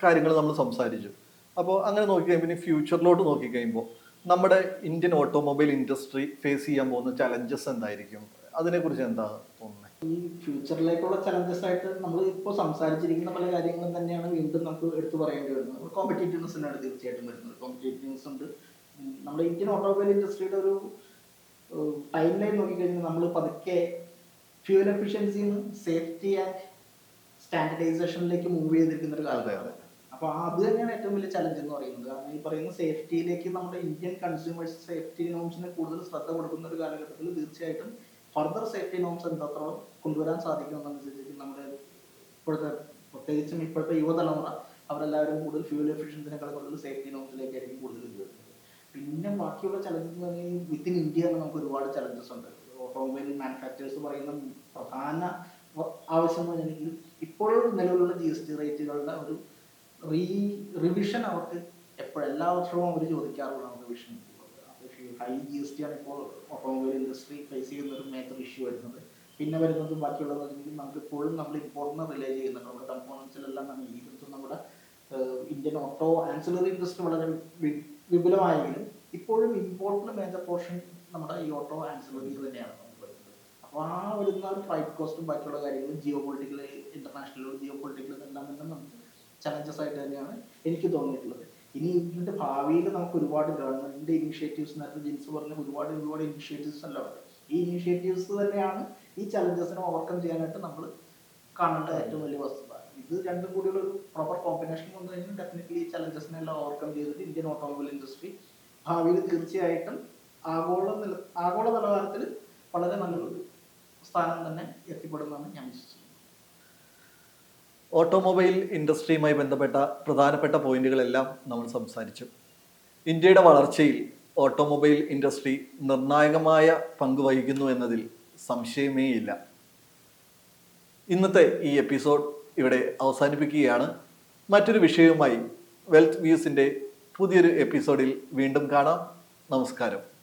കാര്യങ്ങൾ നമ്മൾ സംസാരിച്ചു. അപ്പോൾ അങ്ങനെ നോക്കിക്കഴിയുമ്പോൾ ഇനി ഫ്യൂച്ചറിലോട്ട് നോക്കിക്കഴിയുമ്പോൾ നമ്മുടെ ഇന്ത്യൻ ഓട്ടോമൊബൈൽ ഇൻഡസ്ട്രി ഫേസ് ചെയ്യാൻ പോകുന്ന ചലഞ്ചസ് എന്തായിരിക്കും? അതിനെക്കുറിച്ച് എന്താ തോന്നുന്നത് ഈ ഫ്യൂച്ചറിലേക്കുള്ള ചലഞ്ചസ് ആയിട്ട് നമ്മൾ ഇപ്പോൾ സംസാരിച്ചിരിക്കുന്ന പല കാര്യങ്ങളും തന്നെയാണ് വീണ്ടും നമുക്ക് എടുത്തു പറയേണ്ടി വരുന്നത്. കോമ്പറ്റേറ്റീവ്നെസ്സിനാണ് തീർച്ചയായിട്ടും വരുന്നത്. കോമ്പറ്റേറ്റീവ്നെസ് ഉണ്ട്. നമ്മുടെ ഇന്ത്യൻ ഓട്ടോമൊബൈൽ ഇൻഡസ്ട്രിയുടെ ഒരു ടൈം ലൈൻ നോക്കിക്കഴിഞ്ഞാൽ നമ്മൾ പതുക്കെ ഫ്യൂൽ എഫിഷ്യൻസിന്ന് സേഫ്റ്റി ആൻഡ് സ്റ്റാൻഡർഡൈസേഷനിലേക്ക് മൂവ് ചെയ്തിരിക്കുന്ന ഒരു കാലമാണ് അപ്പോൾ അത് തന്നെയാണ് ഏറ്റവും വലിയ ചലഞ്ച് എന്ന് പറയുന്നത്. കാരണം ഈ പറയുന്ന സേഫ്റ്റിയിലേക്ക് നമ്മുടെ ഇന്ത്യൻ കൺസ്യൂമേഴ്സ് സേഫ്റ്റി നോംസിന് കൂടുതൽ ശ്രദ്ധ കൊടുക്കുന്ന ഒരു കാലഘട്ടത്തിൽ തീർച്ചയായിട്ടും ഫർദർ സേഫ്റ്റി നോംസ് എന്തോളം കൊണ്ടുവരാൻ സാധിക്കുമെന്നനുസരിച്ച് നമ്മുടെ ഇപ്പോഴത്തെ പ്രത്യേകിച്ചും ഇപ്പോഴത്തെ യുവതലമുറ അവരെല്ലാവരും കൂടുതൽ ഫ്യൂൽ എഫിഷ്യൻസിനേക്കാൾ കൂടുതൽ സേഫ്റ്റി നോംസിലേക്കായിരിക്കും കൂടുതൽ ഉപയോഗിക്കുന്നത്. പിന്നെ ബാക്കിയുള്ള ചലഞ്ചസ് എന്ന് പറഞ്ഞാൽ വിത്തിൻ ഇന്ത്യ നമുക്ക് ഒരുപാട് ചലഞ്ചസ് ഉണ്ട്. ഓട്ടോമൊബൈൽ മാനുഫാക്ചേഴ്സ് പറയുന്ന പ്രധാന ആവശ്യം എന്ന് പറഞ്ഞിട്ടുണ്ടെങ്കിൽ ഇപ്പോൾ നിലവിലുള്ള ജി എസ് ടി റേറ്റുകളുടെ ഒരു റീ റിവിഷൻ അവർക്ക് എപ്പോഴും എല്ലാ വർഷവും അവർ ചോദിക്കാറുള്ള revision high G S T ആണ് ഇപ്പോൾ ഓട്ടോമൊബൈൽ ഇൻഡസ്ട്രി ഫേസ് ചെയ്യുന്ന ഒരു മേജർ ഇഷ്യൂ വരുന്നത് പിന്നെ വരുന്നത് ബാക്കിയുള്ളത് നമുക്ക് ഇപ്പോഴും നമ്മൾ ഇമ്പോർട്ടിനെ റിലേ ചെയ്യുന്നുണ്ട്. നമ്മുടെ കമ്പോണൻസിലെല്ലാം നമ്മൾ ഈവൻസും നമ്മുടെ ഏഹ്, ഇന്ത്യൻ ഓട്ടോ ആൻസിലറി ഇൻഡസ്ട്രി വളരെ വിപുലമായെങ്കിലും ഇപ്പോഴും ഇമ്പോർട്ടിന് മേജർ പോർഷൻ നമ്മുടെ ഈ ഓട്ടോ ആൻസിലറി തന്നെയാണ് അപ്പോൾ ആ വരുന്ന ഒരു ഫ്ലൈറ്റ് കോസ്റ്റും ബാക്കിയുള്ള കാര്യങ്ങളും geopolitical international geopolitical എല്ലാം തന്നെ നമുക്ക് ചലഞ്ചസ് ആയിട്ട് തന്നെയാണ് എനിക്ക് തോന്നിയിട്ടുള്ളത്. ഇനി ഇതിന്റെ ഭാവിയിൽ നമുക്ക് ഒരുപാട് ഗവൺമെന്റിന്റെ ഇനിഷ്യേറ്റീവ്സ് നേരത്തെ ജിൻസ് പറഞ്ഞ ഒരുപാട് ഒരുപാട് ഇനിഷ്യേറ്റീവ്സ് എല്ലാം ഉണ്ട് ഈ ഇനിഷ്യേറ്റീവ്സ് തന്നെയാണ് ഈ ചലഞ്ചസിനെ ഓവർകം ചെയ്യാനായിട്ട് നമ്മൾ കാണേണ്ട ഏറ്റവും വലിയ വസ്തുത. ഇത് രണ്ടും കൂടിയുള്ള ഒരു പ്രോപ്പർ കോമ്പിനേഷൻ വന്നു കഴിഞ്ഞാൽ ഡെഫിനറ്റ്ലി ഈ ചലഞ്ചസിനെ എല്ലാം ഓവർകം ചെയ്തിട്ട് ഇന്ത്യൻ ഓട്ടോമൊബൈൽ ഇൻഡസ്ട്രി ഭാവിയിൽ തീർച്ചയായിട്ടും ആഗോള നില ആഗോള നിലവാരത്തിൽ വളരെ നല്ലൊരു സ്ഥാനം തന്നെ എത്തിപ്പെടുന്നതാണ് ഞാൻ വിശ്വസിക്കുന്നത്. ഓട്ടോമൊബൈൽ ഇൻഡസ്ട്രിയുമായി ബന്ധപ്പെട്ട പ്രധാനപ്പെട്ട പോയിന്റുകളെല്ലാം നമ്മൾ സംസാരിച്ചു. ഇന്ത്യയുടെ വളർച്ചയിൽ ഓട്ടോമൊബൈൽ ഇൻഡസ്ട്രി നിർണായകമായ പങ്ക് വഹിക്കുന്നു എന്നതിൽ സംശയമേ ഇല്ല ഇന്നത്തെ ഈ എപ്പിസോഡ് ഇവിടെ അവസാനിപ്പിക്കുകയാണ്. മറ്റൊരു വിഷയവുമായി വെൽത്ത് വ്യൂസിന്റെ പുതിയൊരു എപ്പിസോഡിൽ വീണ്ടും കാണാം. നമസ്കാരം.